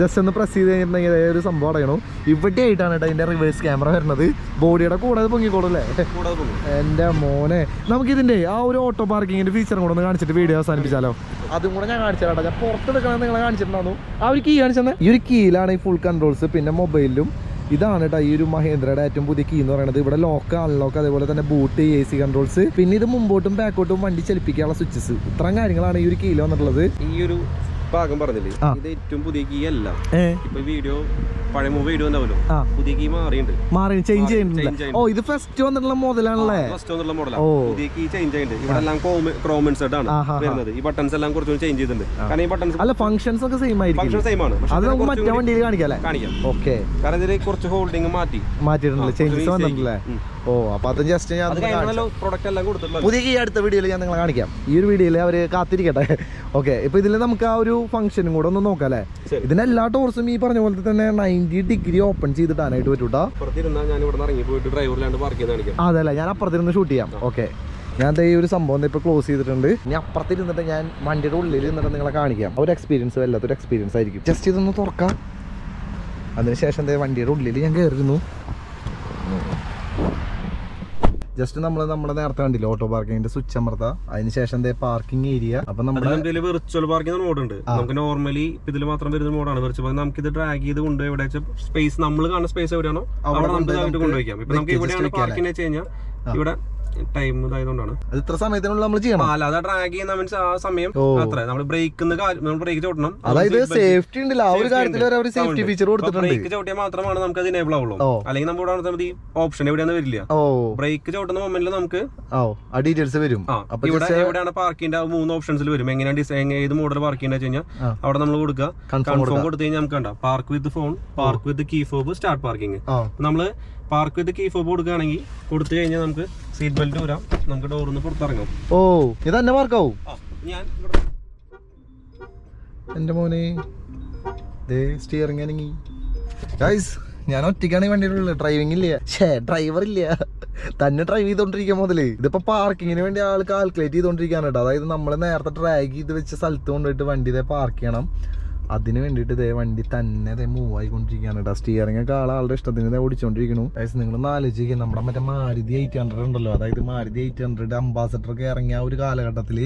ജസ്റ്റ് ഒന്ന് പ്രസ് ചെയ്ത് കഴിഞ്ഞിട്ടുണ്ടെങ്കിൽ ഒരു സംഭവം അടയണു. ഇവിടെ ആയിട്ടാണ് കേട്ടോ ഇതിന്റെ റിവേഴ്സ് ക്യാമറ വരുന്നത്. ബോഡിയുടെ കൂടെ അത് പൊങ്ങിക്കോളും അല്ലേ? കൂടാതെ എന്റെ മോനെ. നമുക്കിതിന്റെ ആ ഒരു ഓട്ടോ പാർക്കിങ്ങിന്റെ ഫീച്ചറും കൂടെ ഒന്ന് കാണിച്ചിട്ട് വീഡിയോ അവസാനിപ്പിച്ചാലോ? അതും കൂടെ ഞാൻ കാണിച്ചാലോ ഞാൻ പുറത്തെടുക്കണം നിങ്ങളെ കാണിച്ചിട്ടുണ്ടായിരുന്നു ആ ഒരു കീ കാണിച്ചെന്നെ? ഈ ഒരു കീയിലാണ് ഈ ഫുൾ കൺട്രോൾസ് പിന്നെ മൊബൈലിലും ഇതാണ് കേട്ടോ ഈ ഒരു മഹേന്ദ്രയുടെ ഏറ്റവും പുതിയ കീ എന്ന് പറയുന്നത്. ഇവിടെ ലോക്ക് അൺലോക്ക് അതേപോലെ തന്നെ ബൂട്ട് എ സി കൺട്രോൾസ് പിന്നെ ഇത് മുമ്പോട്ടും ബാക്കോട്ടും വണ്ടി ചലിപ്പിക്കാനുള്ള സ്വിച്ചസ് ഇത്രയും കാര്യങ്ങളാണ് ഈ ഒരു കീയിൽ വന്നിട്ടുള്ളത്. ഈ ഒരു ഭാഗം പറഞ്ഞില്ലേ. ഇത് ഏറ്റവും പുതിയ കീ അല്ല. ഇപ്പൊ വീഡിയോ പഴയ വീഡിയോ ഉണ്ടാവല്ലോ പുതിയ കീ മാറിയുണ്ട് മാറി ചേഞ്ച് ചെയ്യുന്നുണ്ട് ഓ ഇത് ഫസ്റ്റ് വന്നിട്ടുള്ള മോഡലാണല്ലേ ഫസ്റ്റ് വന്നിട്ടുള്ള മോഡലാണ്. പുതിയ കീ ചേഞ്ച് ആയിട്ടുണ്ട് ഇവിടെ എല്ലാം ക്രോമൻ സെഡ് ആണ്. വരുന്നത്. ഈ ബട്ടൺസ് എല്ലാം കുറച്ചും ചേഞ്ച് ചെയ്തിട്ടുണ്ട്. കാരണം ഈ ബട്ടൺസ് അല്ല ഫങ്ഷൻസ് ഒക്കെ സെയിം ആയിരിക്കും. ഫംഗ്ഷൻ സെയിം ആണ്. അത് നമുക്ക് മറ്റേ വണ്ടിയിൽ കാണിക്കാം അല്ലേ? കാണിക്കാം. ഓക്കെ. കാരണം ഇതിൽ കുറച്ച് ഹോൾഡിംഗ് മാറ്റി. മാറ്റിയിട്ടുണ്ട് ചേഞ്ചസ് ഉം. ഓ അപ്പൊ അത് ജസ്റ്റ് ഞാൻ പുതിയ ഈ അടുത്ത വീഡിയോയിൽ ഞാൻ നിങ്ങളെ കാണിക്കാം. ഈ ഒരു വീഡിയോയിൽ അവർ കാത്തിരിക്കട്ടെ. ഓക്കെ. ഇപ്പൊ ഇതിൽ നമുക്ക് ആ ഒരു ഫംഗ്ഷനും കൂടെ ഒന്ന് നോക്കാം അല്ലേ. ഇതിന് എല്ലാ ടോർസും ഈ പറഞ്ഞ പോലെ തന്നെ നയന്റി ഡിഗ്രി ഓപ്പൺ ചെയ്തിട്ടാനായിട്ട് പറ്റൂട്ടാ. അതല്ല ഞാൻ അപ്പുറത്തിരുന്ന് ഷൂട്ട് ചെയ്യാം. ഓക്കെ ഞാൻ ഈ ഒരു സംഭവം ഇപ്പൊ ക്ലോസ് ചെയ്തിട്ടുണ്ട്. ഇനി അപ്പുറത്തിരുന്നിട്ട് ഞാൻ വണ്ടിയുടെ ഉള്ളിൽ നിന്നിട്ട് നിങ്ങളെ കാണിക്കാം. ഒരു എക്സ്പീരിയൻസ് വല്ലാത്തൊരു എക്സ്പീരിയൻസ് ആയിരിക്കും. ജസ്റ്റ് ഇതൊന്ന് തുറക്കാം. അതിനുശേഷം എന്താ വണ്ടിയുടെ ഉള്ളിൽ ഞാൻ കയറിയിരുന്നു ജസ്റ്റ് നമ്മൾ നമ്മുടെ നേരത്തെ കണ്ടില്ല ഓട്ടോ പാർക്കിങ്ങിന്റെ സ്വിച്ച് അമർത്ത അതിനുശേഷം പാർക്കിംഗ് ഏരിയ അപ്പൊ നമ്മുടെ വെർച്വൽ പാർക്കിംഗ് മോഡ് ഉണ്ട്. നമുക്ക് നോർമലി ഇതിൽ മാത്രം വരുന്ന മോഡാണ് വെർച്വൽ പാർക്കിംഗ് നമുക്ക് ഇത് ഡ്രാഗ് ചെയ്ത് കൊണ്ടുപോയി എവിടെ സ്പേസ് നമ്മൾ കാണുന്ന സ്പേസ് എവിടെയാണോ അവിടെ നമുക്ക് കൊണ്ടുപോയി ഇതായിട്ട് നമുക്ക് ഇപ്പൊ നമുക്ക് ഇവിടെയാണ് പാർക്കിംഗ് വെച്ച് കഴിഞ്ഞാൽ ഇവിടെ ടൈം ഇതായതുകൊണ്ടാണ്. അത് ഇത്ര സമയത്തിനുള്ള നമ്മൾ ചെയ്യണം. അല്ല അല്ലാതെ ഡ്രാഗ് ചെയ്യുന്ന മീൻസ് ആ സമയം. അത്ര. നമ്മൾ ബ്രേക്ക് നമ്മൾ ബ്രേക്ക് ചോട്ടണം അതായത് സേഫ്റ്റി ഉണ്ടല്ലോ. ആ ഒരു കാര്യത്തിൽ അവർ സേഫ്റ്റി ഫീച്ചർ കൊടുത്തിട്ടുണ്ട്. ബ്രേക്ക് ചോട്ടിയാൽ മാത്രമാണ് നമുക്ക് അത് എനേബിൾ ആവുള്ളൂ അല്ലെങ്കിൽ നമ്മൾ ഇവിടെ മതി. ഓപ്ഷൻ എവിടെയാന്ന് വരില്ല. ഓ. ബ്രേക്ക് ചോട്ടുന്ന മൊമെന്റിൽ നമുക്ക് ആ ഡീറ്റെയിൽസ് വരും. അപ്പൊ ഇവിടെ എവിടെയാണ് പാർക്കിന്റെ മൂന്ന് ഓപ്ഷൻസിൽ വരും. എങ്ങനെയാണ് ഡിസൈൻ ഏത് മോഡൽ പാർക്ക് ചെയ്യുന്നത് വെച്ച് കഴിഞ്ഞാൽ അവിടെ നമ്മൾ കൊടുക്കുക. കൺഫേം കൊടുത്തു കഴിഞ്ഞാൽ നമുക്ക് കണ്ട. Park with phone park with key fob start parking നമ്മൾ നമ്മൾ പാർക്ക് വിത്ത് കീ ഫോബ് കൊടുക്കുകയാണെങ്കിൽ കൊടുത്തു കഴിഞ്ഞാൽ നമുക്ക് സീറ്റ് ബെൽറ്റ് വരാം നമുക്ക് ഡോറിൽ നിന്ന് പുറത്തിറങ്ങാം. ഓ ഇത് തന്നെ മാർക്കാവും ഞാൻ എന്റെ മോനെ. ദേ സ്റ്റിയറിംഗ് അനങ്ങി. ഗൈസ് ഞാൻ ഒറ്റയ്ക്കാണ് വണ്ടിയുടെ ഡ്രൈവിംഗ് ഇല്ല. ഷേ ഡ്രൈവർ ഇല്ല. തന്നെ ഡ്രൈവ് ചെയ്തോണ്ടിരിക്കാൻ മുതൽ. ഇതിപ്പോ പാർക്കിങ്ങിന് വേണ്ടി ആൾ കാൽക്കുലേറ്റ് ചെയ്തോണ്ടിരിക്കാണ് കേട്ടോ. അതായത് നമ്മൾ നേരത്തെ ഡ്രാഗ് ചെയ്ത് വെച്ച സ്ഥലത്ത് കൊണ്ടുപോയിട്ട് വണ്ടി പാർക്ക് ചെയ്യണം. അതിന് വേണ്ടിയിട്ട് ഇതേ വണ്ടി തന്നെ ഇതേ മൂവ് ആയിക്കൊണ്ടിരിക്കുകയാണ്. കേട്ടോ സ്റ്റിയറിംഗ് ഒക്കെ ആളെ ആളുടെ ഇഷ്ടത്തിന് ഇതേ ഓടിച്ചോണ്ടിരിക്കണു അതായത് നിങ്ങൾ ആലോചിക്കുക നമ്മുടെ മറ്റേ മാരുതി എയ്റ്റ് ഹൺഡ്രഡ് ഉണ്ടല്ലോ. അതായത് മാരുതി എയ്റ്റ് ഹൺഡ്രഡ് അംബാസഡർ ഒക്കെ ഇറങ്ങിയ ഒരു കാലഘട്ടത്തിൽ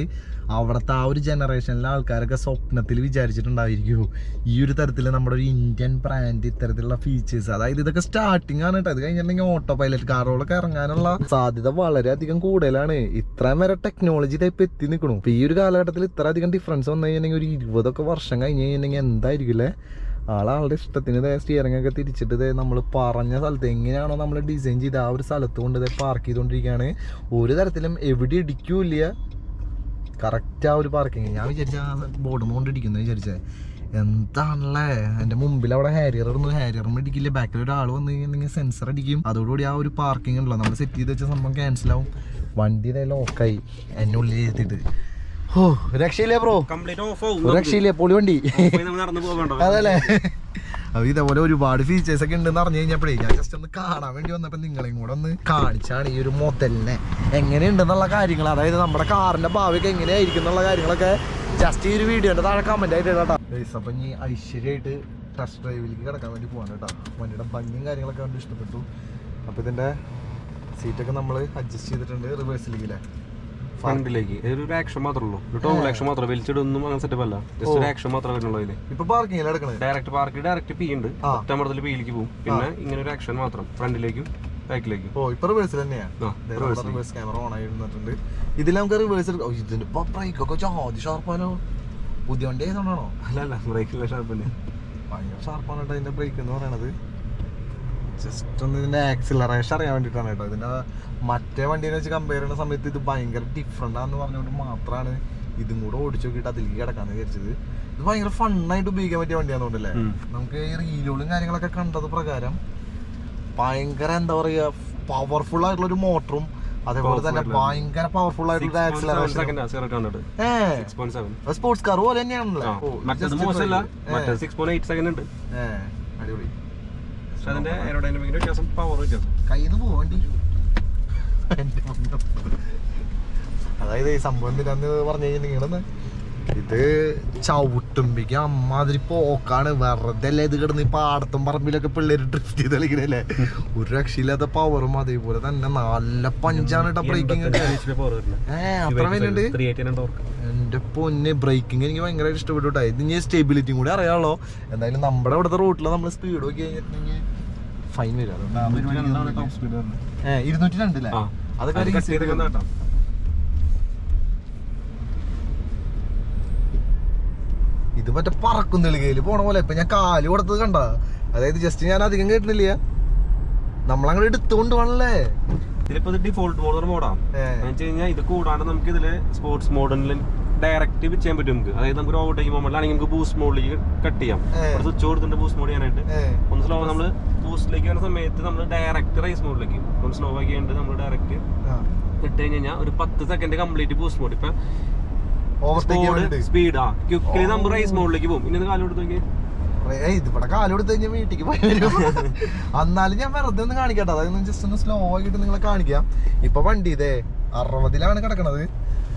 അവിടുത്തെ ആ ഒരു ജനറേഷനിലെ ആൾക്കാരൊക്കെ സ്വപ്നത്തിൽ വിചാരിച്ചിട്ടുണ്ടായിരിക്കും. ഈ ഒരു തരത്തിൽ നമ്മുടെ ഒരു ഇന്ത്യൻ ബ്രാൻഡ് ഇത്തരത്തിലുള്ള ഫീച്ചേഴ്സ് അതായത് ഇതൊക്കെ സ്റ്റാർട്ടിംഗ് ആണ് കേട്ടോ അത് കഴിഞ്ഞിട്ടുണ്ടെങ്കിൽ ഓട്ടോ പൈലറ്റ് കാറുകളൊക്കെ ഇറങ്ങാനുള്ള സാധ്യത വളരെയധികം കൂടുതലാണ്. ഇത്രയും വരെ ടെക്നോളജി ഇപ്പൊ എത്തി നിൽക്കണു ഈ ഒരു കാലഘട്ടത്തിൽ ഇത്ര അധികം ഡിഫറൻസ് വന്നു കഴിഞ്ഞിട്ടുണ്ടെങ്കിൽ ഒരു ഇരുപതൊക്കെ വർഷം കഴിഞ്ഞ് കഴിഞ്ഞിട്ടുണ്ടെങ്കിൽ എന്തായിരിക്കില്ലേ ആളാളുടെ ഇഷ്ടത്തിന് ഇതേ സ്റ്റിയറിംഗ് ഒക്കെ തിരിച്ചിട്ട് നമ്മൾ പറഞ്ഞ സ്ഥലത്ത് എങ്ങനെയാണോ നമ്മൾ ഡിസൈൻ ചെയ്ത് ആ ഒരു സ്ഥലത്ത് കൊണ്ട് പാർക്ക് ചെയ്തുകൊണ്ടിരിക്കുകയാണ് ഒരു തരത്തിലും എവിടെ ഇടിക്കൂല്ല. കറക്റ്റ് ആ ഒരു പാർക്കിങ് ഞാൻ വിചാരിച്ച ആ ബോർഡ് കൊണ്ട് ഇടിക്കുന്നു വിചാരിച്ചേ. എന്താണല്ലേ? എന്റെ മുമ്പിൽ അവിടെ ഹാരിയർ ഇടുന്നു. ഹാരിയർ ഇടിക്കില്ല? ബാക്കിൽ ഒരാൾ വന്ന് കഴിഞ്ഞിട്ടുണ്ടെങ്കിൽ സെൻസർ അടിക്കും. അതോടുകൂടി ആ ഒരു പാർക്കിംഗ് ഉണ്ടല്ലോ. നമ്മൾ സെറ്റ് ചെയ്ത് വെച്ച സംഭവം ക്യാൻസൽ ആവും. വണ്ടി ഇതേ ലോക്കായി എന്നെ ഉള്ളിൽ ഇരുത്തിയിട്ട്. ഓ രക്ഷയില്ലേ ബ്രോ കംപ്ലീറ്റ് ഓഫ് രക്ഷയില്ലേ? പൊളി വണ്ടി നമുക്ക് നമ്മൾ നടന്നു പോകണ്ട അതല്ലേ? അപ്പൊ ഇതേപോലെ ഒരുപാട് ഫീച്ചേഴ്സ് ഒക്കെ ഉണ്ടെന്ന് അറിഞ്ഞു കഴിഞ്ഞപ്പോഴേ ഞാൻ ജസ്റ്റ് ഒന്ന് കാണാൻ വേണ്ടി വന്നപ്പോ നിങ്ങളെയും കൂടെ ഒന്ന് കാണിച്ചാണ് ഈ ഒരു മൊത്തലിനെ എങ്ങനെയുണ്ടെന്നുള്ള കാര്യങ്ങൾ. അതായത് നമ്മുടെ കാറിന്റെ ഭാവിയൊക്കെ എങ്ങനെയായിരിക്കും എന്നുള്ള കാര്യങ്ങളൊക്കെ ജസ്റ്റ് ഈ ഒരു വീഡിയോന്റെ താഴെ കമന്റ് ആയിട്ട് കേട്ടോ. അപ്പൊ ഇനി ഐശ്വര്യമായിട്ട് ടെസ്റ്റ് ഡ്രൈവിലേക്ക് കിടക്കാൻ വേണ്ടി പോകാൻ കേട്ടോ. വണ്ടിയുടെ ഭംഗിയും കാര്യങ്ങളൊക്കെ കണ്ട് ഇഷ്ടപ്പെട്ടു. അപ്പൊ ഇതിന്റെ സീറ്റൊക്കെ നമ്മൾ അഡ്ജസ്റ്റ് ചെയ്തിട്ടുണ്ട് റിവേഴ്സിലേക്ക് അല്ലേ ഫ്രണ്ടിലേക്ക്. ഒരു ആക്ഷൻ മാത്രമേ ഉള്ളൂ. ഒരു ടോൾ ആക്ഷൻ മാത്രമേ വലിച്ചിടൊന്നും അങ്ങനെ സെറ്റപ്പ് അല്ല. ജസ്റ്റ് ഒരു ആക്ഷൻ മാത്രമേ വരുന്നുള്ളൂ അതിൽ. ഇപ്പൊ parking direct park direct P ഉണ്ട്. ഒറ്റമടത്തിൽ പിയിലേക്ക് പോകും പിന്നെ ഇങ്ങനെ ഒരു ആക്ഷൻ മാത്രം. ഫ്രണ്ടിലേക്കും ബാക്കിലേക്കും ഓ ഇപ്പൊ ഷാർപ്പാണ് തന്നെയാണ് ആ റിവേഴ്സ് ക്യാമറ ഓൺ ആയി ഇരുന്നിട്ടുണ്ട്. ഇതിൽ നമുക്ക് റിവേഴ്സ് ഇതിന് ഇപ്പൊ ബ്രേക്കൊക്കെ ജാതി ഷാർപ്പാനോ പുതിയ വണ്ടി ആയതുകൊണ്ടാണോ? അല്ല അല്ല? ബ്രേക്കില്ല ഷാർപ്പില്ല ഭയങ്കര ഷാർപ്പാണ് കേട്ടോ ബ്രേക്ക് എന്ന് പറയണത്. ജസ്റ്റ് ഒന്ന് ഇതിന്റെ ആക്സിലറേഷൻ അറിയാൻ വേണ്ടിയിട്ടാണ് കേട്ടോ. ഇതിന്റെ മറ്റേ വണ്ടീനെ വെച്ച് കമ്പയർ ചെയ്യുന്ന സമയത്ത് ഇത് ഭയങ്കര ഡിഫറെന്റ് ആണെന്ന് പറഞ്ഞുകൊണ്ട് മാത്രമാണ് ഇതും കൂടെ ഓടിച്ചു നോക്കിയിട്ട് അതിലേക്ക് കിടക്കാന്ന് വിചാരിച്ചത്. ഇത് ഭയങ്കര ഫണ്ണായിട്ട് ഉപയോഗിക്കാൻ പറ്റിയ വണ്ടിയാണെന്നുണ്ടല്ലേ. നമുക്ക് ഈ റീലുകളും കാര്യങ്ങളൊക്കെ കണ്ടത് പ്രകാരം ഭയങ്കര എന്താ പറയുക പവർഫുൾ ആയിട്ടുള്ള ഒരു മോട്ടറും അതേപോലെ തന്നെ ഭയങ്കര പവർഫുൾ ആയിട്ടുള്ള ആക്സിലറേഷൻ സ്പോർട്സ് കാർ പോലെ തന്നെയാണല്ലോ. അടിപൊളി. പക്ഷെ അതിന്റെ എയറോഡൈനമിക്കിന്റെ വ്യത്യാസം പവർ വ്യത്യാസം. കയ്യിൽ നിന്ന് പോകേണ്ടി അതായത് ഈ സംഭവം എന്തിനാന്ന് പറഞ്ഞു കഴിഞ്ഞിട്ടുണ്ടെങ്കിൽ ഇത് ചവിട്ടുമ്പിക്ക് അമ്മാതിരി പോക്കാണ്. വെറുതെ അല്ലേ ഇത് കിടന്ന് ഈ പാടത്തും പറമ്പിലൊക്കെ പിള്ളേര് ഡ്രിഫ്റ്റ് ചെയ്ത് കളിക്കണല്ലേ ഒരു രക്ഷയില്ലാത്ത പവറും അതേപോലെ തന്നെ നല്ല പഞ്ചാണ് കേട്ടോ ബ്രേക്കിംഗ് അത്ര വരുന്നുണ്ട് എന്റെ പൊന്നെ ബ്രേക്കിംഗ് എനിക്ക് ഭയങ്കരമായിട്ട് ഇഷ്ടപ്പെട്ടു കേട്ടോ ഇത് സ്റ്റെബിലിറ്റിയും കൂടി അറിയാമല്ലോ എന്തായാലും നമ്മുടെ ഇവിടുത്തെ റൂട്ടിൽ നമ്മൾ സ്പീഡ് നോക്കി കഴിഞ്ഞിട്ടുണ്ടെങ്കിൽ ഫൈൻ വരും. ഇരുന്നൂറ്റി അതൊക്കെ ഇത് മറ്റേ പറക്കും തെളികയിൽ പോണ പോലെ ഇപ്പൊ ഞാൻ കാൽ കൊടുത്തത് കണ്ട? അതായത് ജസ്റ്റ് ഞാൻ അധികം കേട്ടിട്ടില്ല. നമ്മളങ്ങനെ എടുത്തുകൊണ്ട് പോണല്ലേ? ഇതിലിപ്പോ ഇത് ഡിഫോൾട്ട് മോഡ് മോഡാണ് എന്ന് വെച്ച് കഴിഞ്ഞാൽ ഇത് കൂടാണ്ട് നമുക്ക് ഇതിൽ സ്പോർട്സ് മോഡിൽ ഡയറക്റ്റ് ചെയ്യാൻ പറ്റും നമുക്ക്. അതായത് നമുക്ക് ഓവർടേക്ക് മൊമെന്റിലാണെങ്കിൽ നമുക്ക് ബൂസ്റ്റ് മോഡിലേക്ക് കട്ട് ചെയ്യാം. സ്വിച്ച് കൊടുത്തിട്ട് ബൂസ്റ്റ് മോഡ് ചെയ്യാനായിട്ട്. ഒന്ന് സ്ലോ നമ്മൾ ബൂസ്റ്റിലേക്ക് വരുന്ന സമയത്ത് നമ്മൾ ഡയറക്റ്റ് റേസ് മോഡിലേക്ക് ഒന്ന് സ്ലോ ആക്കിയിട്ട് നമ്മൾ ഡയറക്റ്റ്. ഇട്ട് കഴിഞ്ഞ് കഴിഞ്ഞാൽ ഒരു പത്ത് സെക്കൻഡ് കംപ്ലീറ്റ് ബൂസ്റ്റ് മോഡ് ഇപ്പൊ. സ്പീഡ് ആ. നമ്മൾ റേസ് മോഡിലേക്ക് പോകും. കാലം ഇതിവിടെ കഴിഞ്ഞാൽ വീട്ടിക്ക് പോയി വരും. എന്നാലും ഞാൻ വെറുതെ ഒന്ന് കാണിക്കട്ടെ. അതായത് ജസ്റ്റ് ഒന്ന് സ്ലോ ആയിട്ട് നിങ്ങളെ കാണിക്കാം. ഇപ്പൊ വണ്ടി ഇതേ അറുപതിലാണ് കിടക്കണത്.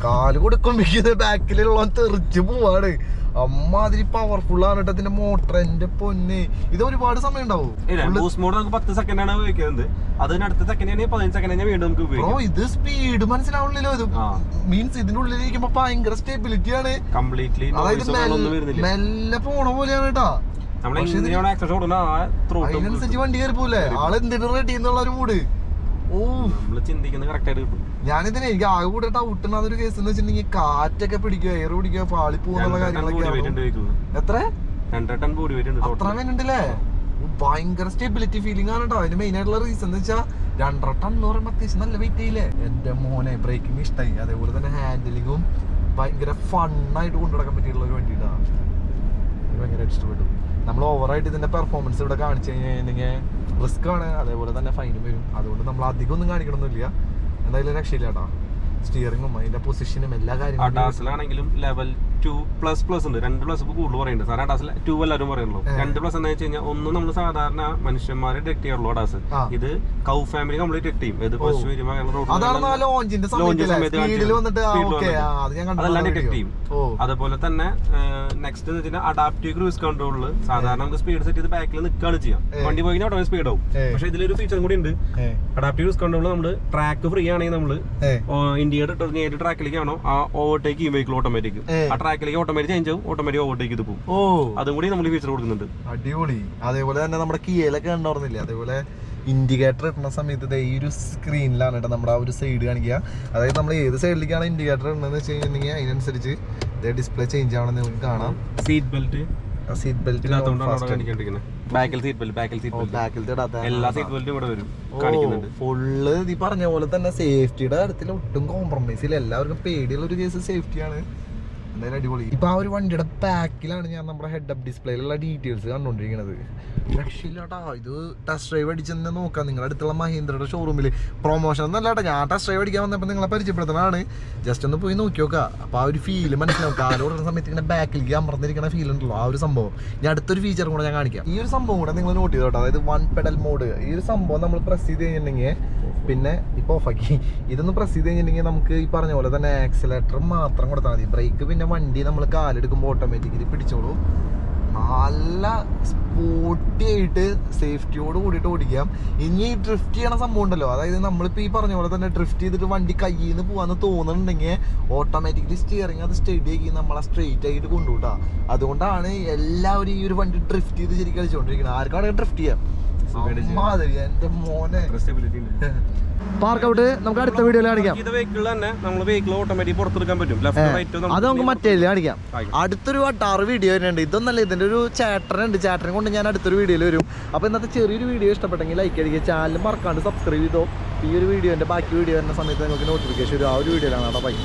കാൽ കൊടുക്കുമ്പോഴേക്കും ബാക്കിലുള്ള തെറിച്ച് പോവാണ്. അമ്മാതിരി പവർഫുൾ ആണ് കേട്ടോ ഇതിന്റെ മോട്ടർ എന്റെ പൊന്ന്. ഇത് ഒരുപാട് സമയം ഉണ്ടാവും പത്ത് സെക്കൻഡ് ആണ് ഉപയോഗിക്കുന്നത്. അതിന് അടുത്ത സെക്കൻഡ് ആണെങ്കിൽ പതിനഞ്ച് സെക്കൻഡ് വീണ്ടും നമുക്ക് ഇത് സ്പീഡ് മനസ്സിലാവണില്ലല്ലോ. ഇത് മീൻസ് ഇതിന്റെ ഉള്ളിലിരിക്കുമ്പോ ഭയങ്കര സ്റ്റെബിലിറ്റി ആണ്. കംപ്ലീറ്റ്ലി അതായത് മെല്ലെ- പോണ പോലെയാണ് കേട്ടാ അതിനനുസരിച്ച് വണ്ടി കയറി പോലെ ആൾ എന്തിനു റെഡി എന്നുള്ള ഒരു മൂഡ് ഓ. നമ്മൾ ചിന്തിക്കുന്നത് കറക്റ്റ് ആയിട്ട് കിട്ടും. ഞാനിതിനെ എനിക്ക് ആകെ കൂടെ ഔട്ടുന്ന ഒരു കേസ് എന്ന് വെച്ചിട്ടുണ്ടെങ്കിൽ കാറ്റൊക്കെ പിടിക്കുക എയർ പിടിക്കുക പാളി പോകുന്നുള്ള കാര്യങ്ങളൊക്കെ എത്ര? രണ്ടര ടൺ ബോഡി വെയിറ്റ് ഉണ്ട് അത്ര ടോട്ടൽ വേണ്ടല്ലേ ഭയങ്കര സ്റ്റെബിലിറ്റി ഫീലിംഗ് ആണ് കേട്ടോ അതിന് മെയിൻ ആയിട്ടുള്ള റീസൺ എന്ന് വെച്ചാൽ രണ്ടര ടൺ എന്ന് പറയുമ്പോൾ അത്യാവശ്യം നല്ല വെയിറ്റ് ചെയ്യില്ലേ എന്റെ മോനെ ബ്രേക്കിംഗ് ഇഷ്ടമായി അതേപോലെ തന്നെ ഹാൻഡിലിങ്ങും ഭയങ്കര ഫണ്ണായിട്ട് കൊണ്ടുനടക്കാൻ പറ്റിയിട്ടുള്ള ഒരു വണ്ടിയിട്ടാണ് ഭയങ്കര ഇഷ്ടപ്പെട്ടു. നമ്മൾ ഓവറായിട്ട് ഇതിന്റെ പെർഫോമൻസ് ഇവിടെ കാണിച്ചു കഴിഞ്ഞിട്ടുണ്ടെങ്കിൽ റിസ്ക് ആണ്. അതേപോലെ തന്നെ ഫൈനും വരും. അതുകൊണ്ട് നമ്മൾ അധികം ഒന്നും കാണിക്കണമെന്നില്ല എന്തായാലും രക്ഷയില്ല കേട്ടോ. സ്റ്റിയറിങ്ങും അതിന്റെ പൊസിഷനും എല്ലാ കാര്യങ്ങളും അഡാസിലാണെങ്കിലും ലെവൽ ടു പ്ലസ് പ്ലസ് ഉണ്ട്. രണ്ട് പ്ലസ് ഇപ്പൊ കൂടുതൽ പറയുന്നുണ്ട് സാറേ അഡാസിൽ ടു എല്ലാവരും പറയുള്ളൂ രണ്ട് പ്ലസ് എന്ന് വെച്ച് കഴിഞ്ഞാൽ ഒന്ന് നമ്മൾ സാധാരണ മനുഷ്യന്മാരെ ഡിറ്റക്ട് ചെയ്യാറുള്ളൂ അഡാസ്. ഇത് കൗ ഫാമിലി കംപ്ലീറ്റ് ഡിറ്റക്ട് ചെയ്യും. ഇത് പശു അതാണ് ലോഞ്ചിന്റെ സമയത്ത് അതെല്ലാം ഡിറ്റക്ട് ചെയ്യും. അതേപോലെ തന്നെ നെക്സ്റ്റ് എന്ന് വെച്ചാൽ അഡാപ്റ്റീവ് ക്രൂസ് കൺട്രോളിൽ സാധാരണ നമുക്ക് സ്പീഡ് സെറ്റ് ചെയ്ത് ബാക്കിൽ നിൽക്കുകയാണ് ചെയ്യാം. വണ്ടി പോയി കഴിഞ്ഞാൽ സ്പീഡ് ആവും. പക്ഷെ ഇതിലൊരു ഫീച്ചറും കൂടി ഉണ്ട്. അഡാപ്റ്റീവ് ക്രൂസ് കൺട്രോൾ നമ്മൾ ട്രാക്ക് ഫ്രീ ആണെങ്കിൽ നമ്മൾ ഇന്ത്യയുടെ ഇട്ട് ഏത് ട്രാക്കിലേക്കാണോ ആ ഓവർടേക്ക് ഈ വെഹിക്കിൾ ഓട്ടോമാറ്റിക് ആ ട്രാക്കിലേക്ക് ഓട്ടോമാറ്റിക് ചേഞ്ച് ആവും. ഓട്ടോമാറ്റിക് ഓവർടേക്ക് ഇത് പോകും. ഓ. അതും കൂടി നമ്മൾ ഫീച്ചർ കൊടുക്കുന്നുണ്ട്. അടിപൊളി. അതേപോലെ തന്നെ നമ്മുടെ കീയിലൊക്കെ ഉണ്ടായിരുന്നില്ല അതേപോലെ ഇൻഡിക്കേറ്റർ ഇടുന്ന സമയത്ത് ഈ ഒരു സ്ക്രീനിലാണ് കേട്ടോ നമ്മുടെ ആ ഒരു സൈഡ് കാണിക്കുക. അതായത് നമ്മൾ ഏത് സൈഡിലേക്കാണ് ഇൻഡിക്കേറ്റർ ഇടുന്നതെന്ന് വെച്ച് കഴിഞ്ഞിട്ടുണ്ടെങ്കിൽ അതിനനുസരിച്ച് ഡിസ്പ്ലേ ചേഞ്ച് ആവണമെന്ന് നിങ്ങൾക്ക് കാണാം. സീറ്റ് ബെൽറ്റ് സീറ്റ് ബെൽറ്റ് ബാക്കിൽ സീറ്റ് ബെൽറ്റ് ബാക്കിൽ സീറ്റ് ബെൽറ്റ് ബാക്കിലത്തെ എല്ലാ സീറ്റ് ബെൽറ്റും ഇവിടെ വരും. കാണിക്കുന്നുണ്ട്. ഫുള്ള് ഈ പറഞ്ഞ പോലെ തന്നെ സേഫ്റ്റിയുടെ കാര്യത്തിൽ ഒട്ടും കോംപ്രമൈസ് ഇല്ല. എല്ലാവർക്കും പേടിയുള്ള ഒരു കേസ് സേഫ്റ്റിയാണ് എന്തായാലും അടിപൊളി. ഇപ്പൊ ആ ഒരു വണ്ടിയുടെ ബാക്കിലാണ് ഞാൻ നമ്മുടെ ഹെഡ് അപ്പ് ഡിസ്പ്ലേയിലുള്ള ഡീറ്റെയിൽസ് കണ്ടുകൊണ്ടിരിക്കുന്നത് രക്ഷയില്ലാട്ടാ. ഇത് ടെസ്റ്റ് ഡ്രൈവ് അടിച്ചെന്ന് നോക്കാം. നിങ്ങളുടെ അടുത്തുള്ള മഹീന്ദ്രയുടെ ഷോറൂമിൽ പ്രൊമോഷൻ ഒന്നും കേട്ടോ ഞാൻ ടെസ്റ്റ് ഡ്രൈവ് അടിക്കാൻ വന്നപ്പോൾ നിങ്ങളെ പരിചയപ്പെടുത്തുന്നതാണ് ജസ്റ്റ് ഒന്ന് പോയി നോക്കി നോക്കുക അപ്പൊ ആ ഒരു ഫീൽ മനസ്സിലാവും. കാൽ ഓടുന്ന സമയത്ത് ഇങ്ങനെ ബാക്കിലേക്ക് അമർന്നിരിക്കുന്ന ഫീൽ ഉണ്ടല്ലോ. ആ ഒരു സംഭവം. ഞാൻ അടുത്തൊരു ഫീച്ചർ കൂടെ ഞാൻ കാണിക്കാം. ഈ ഒരു സംഭവം കൂടെ നിങ്ങൾ നോട്ട് ചെയ്തോട്ടോ. അതായത് വൺ പെഡൽ മോഡ് ഈ ഒരു സംഭവം നമ്മൾ പ്രസ് ചെയ്ത് കഴിഞ്ഞിട്ടുണ്ടെങ്കിൽ പിന്നെ ഇപ്പൊ ഓഫാക്കി ഇതൊന്ന് പ്രസ് ചെയ്ത് കഴിഞ്ഞിട്ടുണ്ടെങ്കിൽ നമുക്ക് ഈ പറഞ്ഞ പോലെ തന്നെ ആക്സിലേറ്റർ മാത്രം കൊടുത്താൽ മതി. ബ്രേക്ക് പിന്നെ വണ്ടി നമ്മൾ കാലെടുക്കുമ്പോൾ ഓട്ടോമാറ്റിക്കലി പിടിച്ചോളൂ. നല്ല സ്പോട്ടി ആയിട്ട് സേഫ്റ്റിയോട് കൂടിയിട്ട് ഓടിക്കാം. ഇനി ഈ ഡ്രിഫ്റ്റ് ചെയ്യണ സംഭവം ഉണ്ടല്ലോ. അതായത് നമ്മളിപ്പോൾ ഈ പറഞ്ഞ പോലെ തന്നെ ഡ്രിഫ്റ്റ് ചെയ്തിട്ട് വണ്ടി കയ്യിൽ നിന്ന് പോകാന്ന് തോന്നുന്നുണ്ടെങ്കിൽ ഓട്ടോമാറ്റിക്കലി സ്റ്റിയറിങ് അത് സ്റ്റഡി ആക്കി നമ്മളെ സ്ട്രെയിറ്റ് ആയിട്ട് കൊണ്ടുപോട്ടാ അതുകൊണ്ടാണ് എല്ലാവരും ഈ ഒരു വണ്ടി ഡ്രിഫ്റ്റ് ചെയ്ത് ശരിക്കും കളിച്ചുകൊണ്ടിരിക്കുന്നത് ആർക്കാണെങ്കിൽ ഡ്രിഫ്റ്റ് ചെയ്യാം. പാർക്ക് ഔട്ട് നമുക്ക് അടുത്ത വീഡിയോയിൽ കാണിക്കാം. അത് നമുക്ക് മറ്റേ കാണിക്കാം. അടുത്തൊരു വട്ടാറ് വീഡിയോ വരുന്നുണ്ട്. ഇതൊന്നല്ല ഇതിന്റെ ഒരു ചേട്ടനുണ്ട്. ഉണ്ട് ചാറ്ററിനെ കൊണ്ട് ഞാൻ അടുത്തൊരു വീഡിയോയിൽ വരും. അപ്പോൾ ഇന്നത്തെ ചെറിയൊരു വീഡിയോ ഇഷ്ടപ്പെട്ടെങ്കിൽ ലൈക്ക് അടിക്കുക. ചാനൽ മറക്കാണ്ട് സബ്സ്ക്രൈബ് ചെയ്തോ. ഈ ഒരു വീഡിയോന്റെ ബാക്കി വീഡിയോ വരുന്ന സമയത്ത് നിങ്ങൾക്ക് നോട്ടിഫിക്കേഷൻ വരും. ആ ഒരു വീഡിയോയിലാണ് കേട്ടോ. ബൈ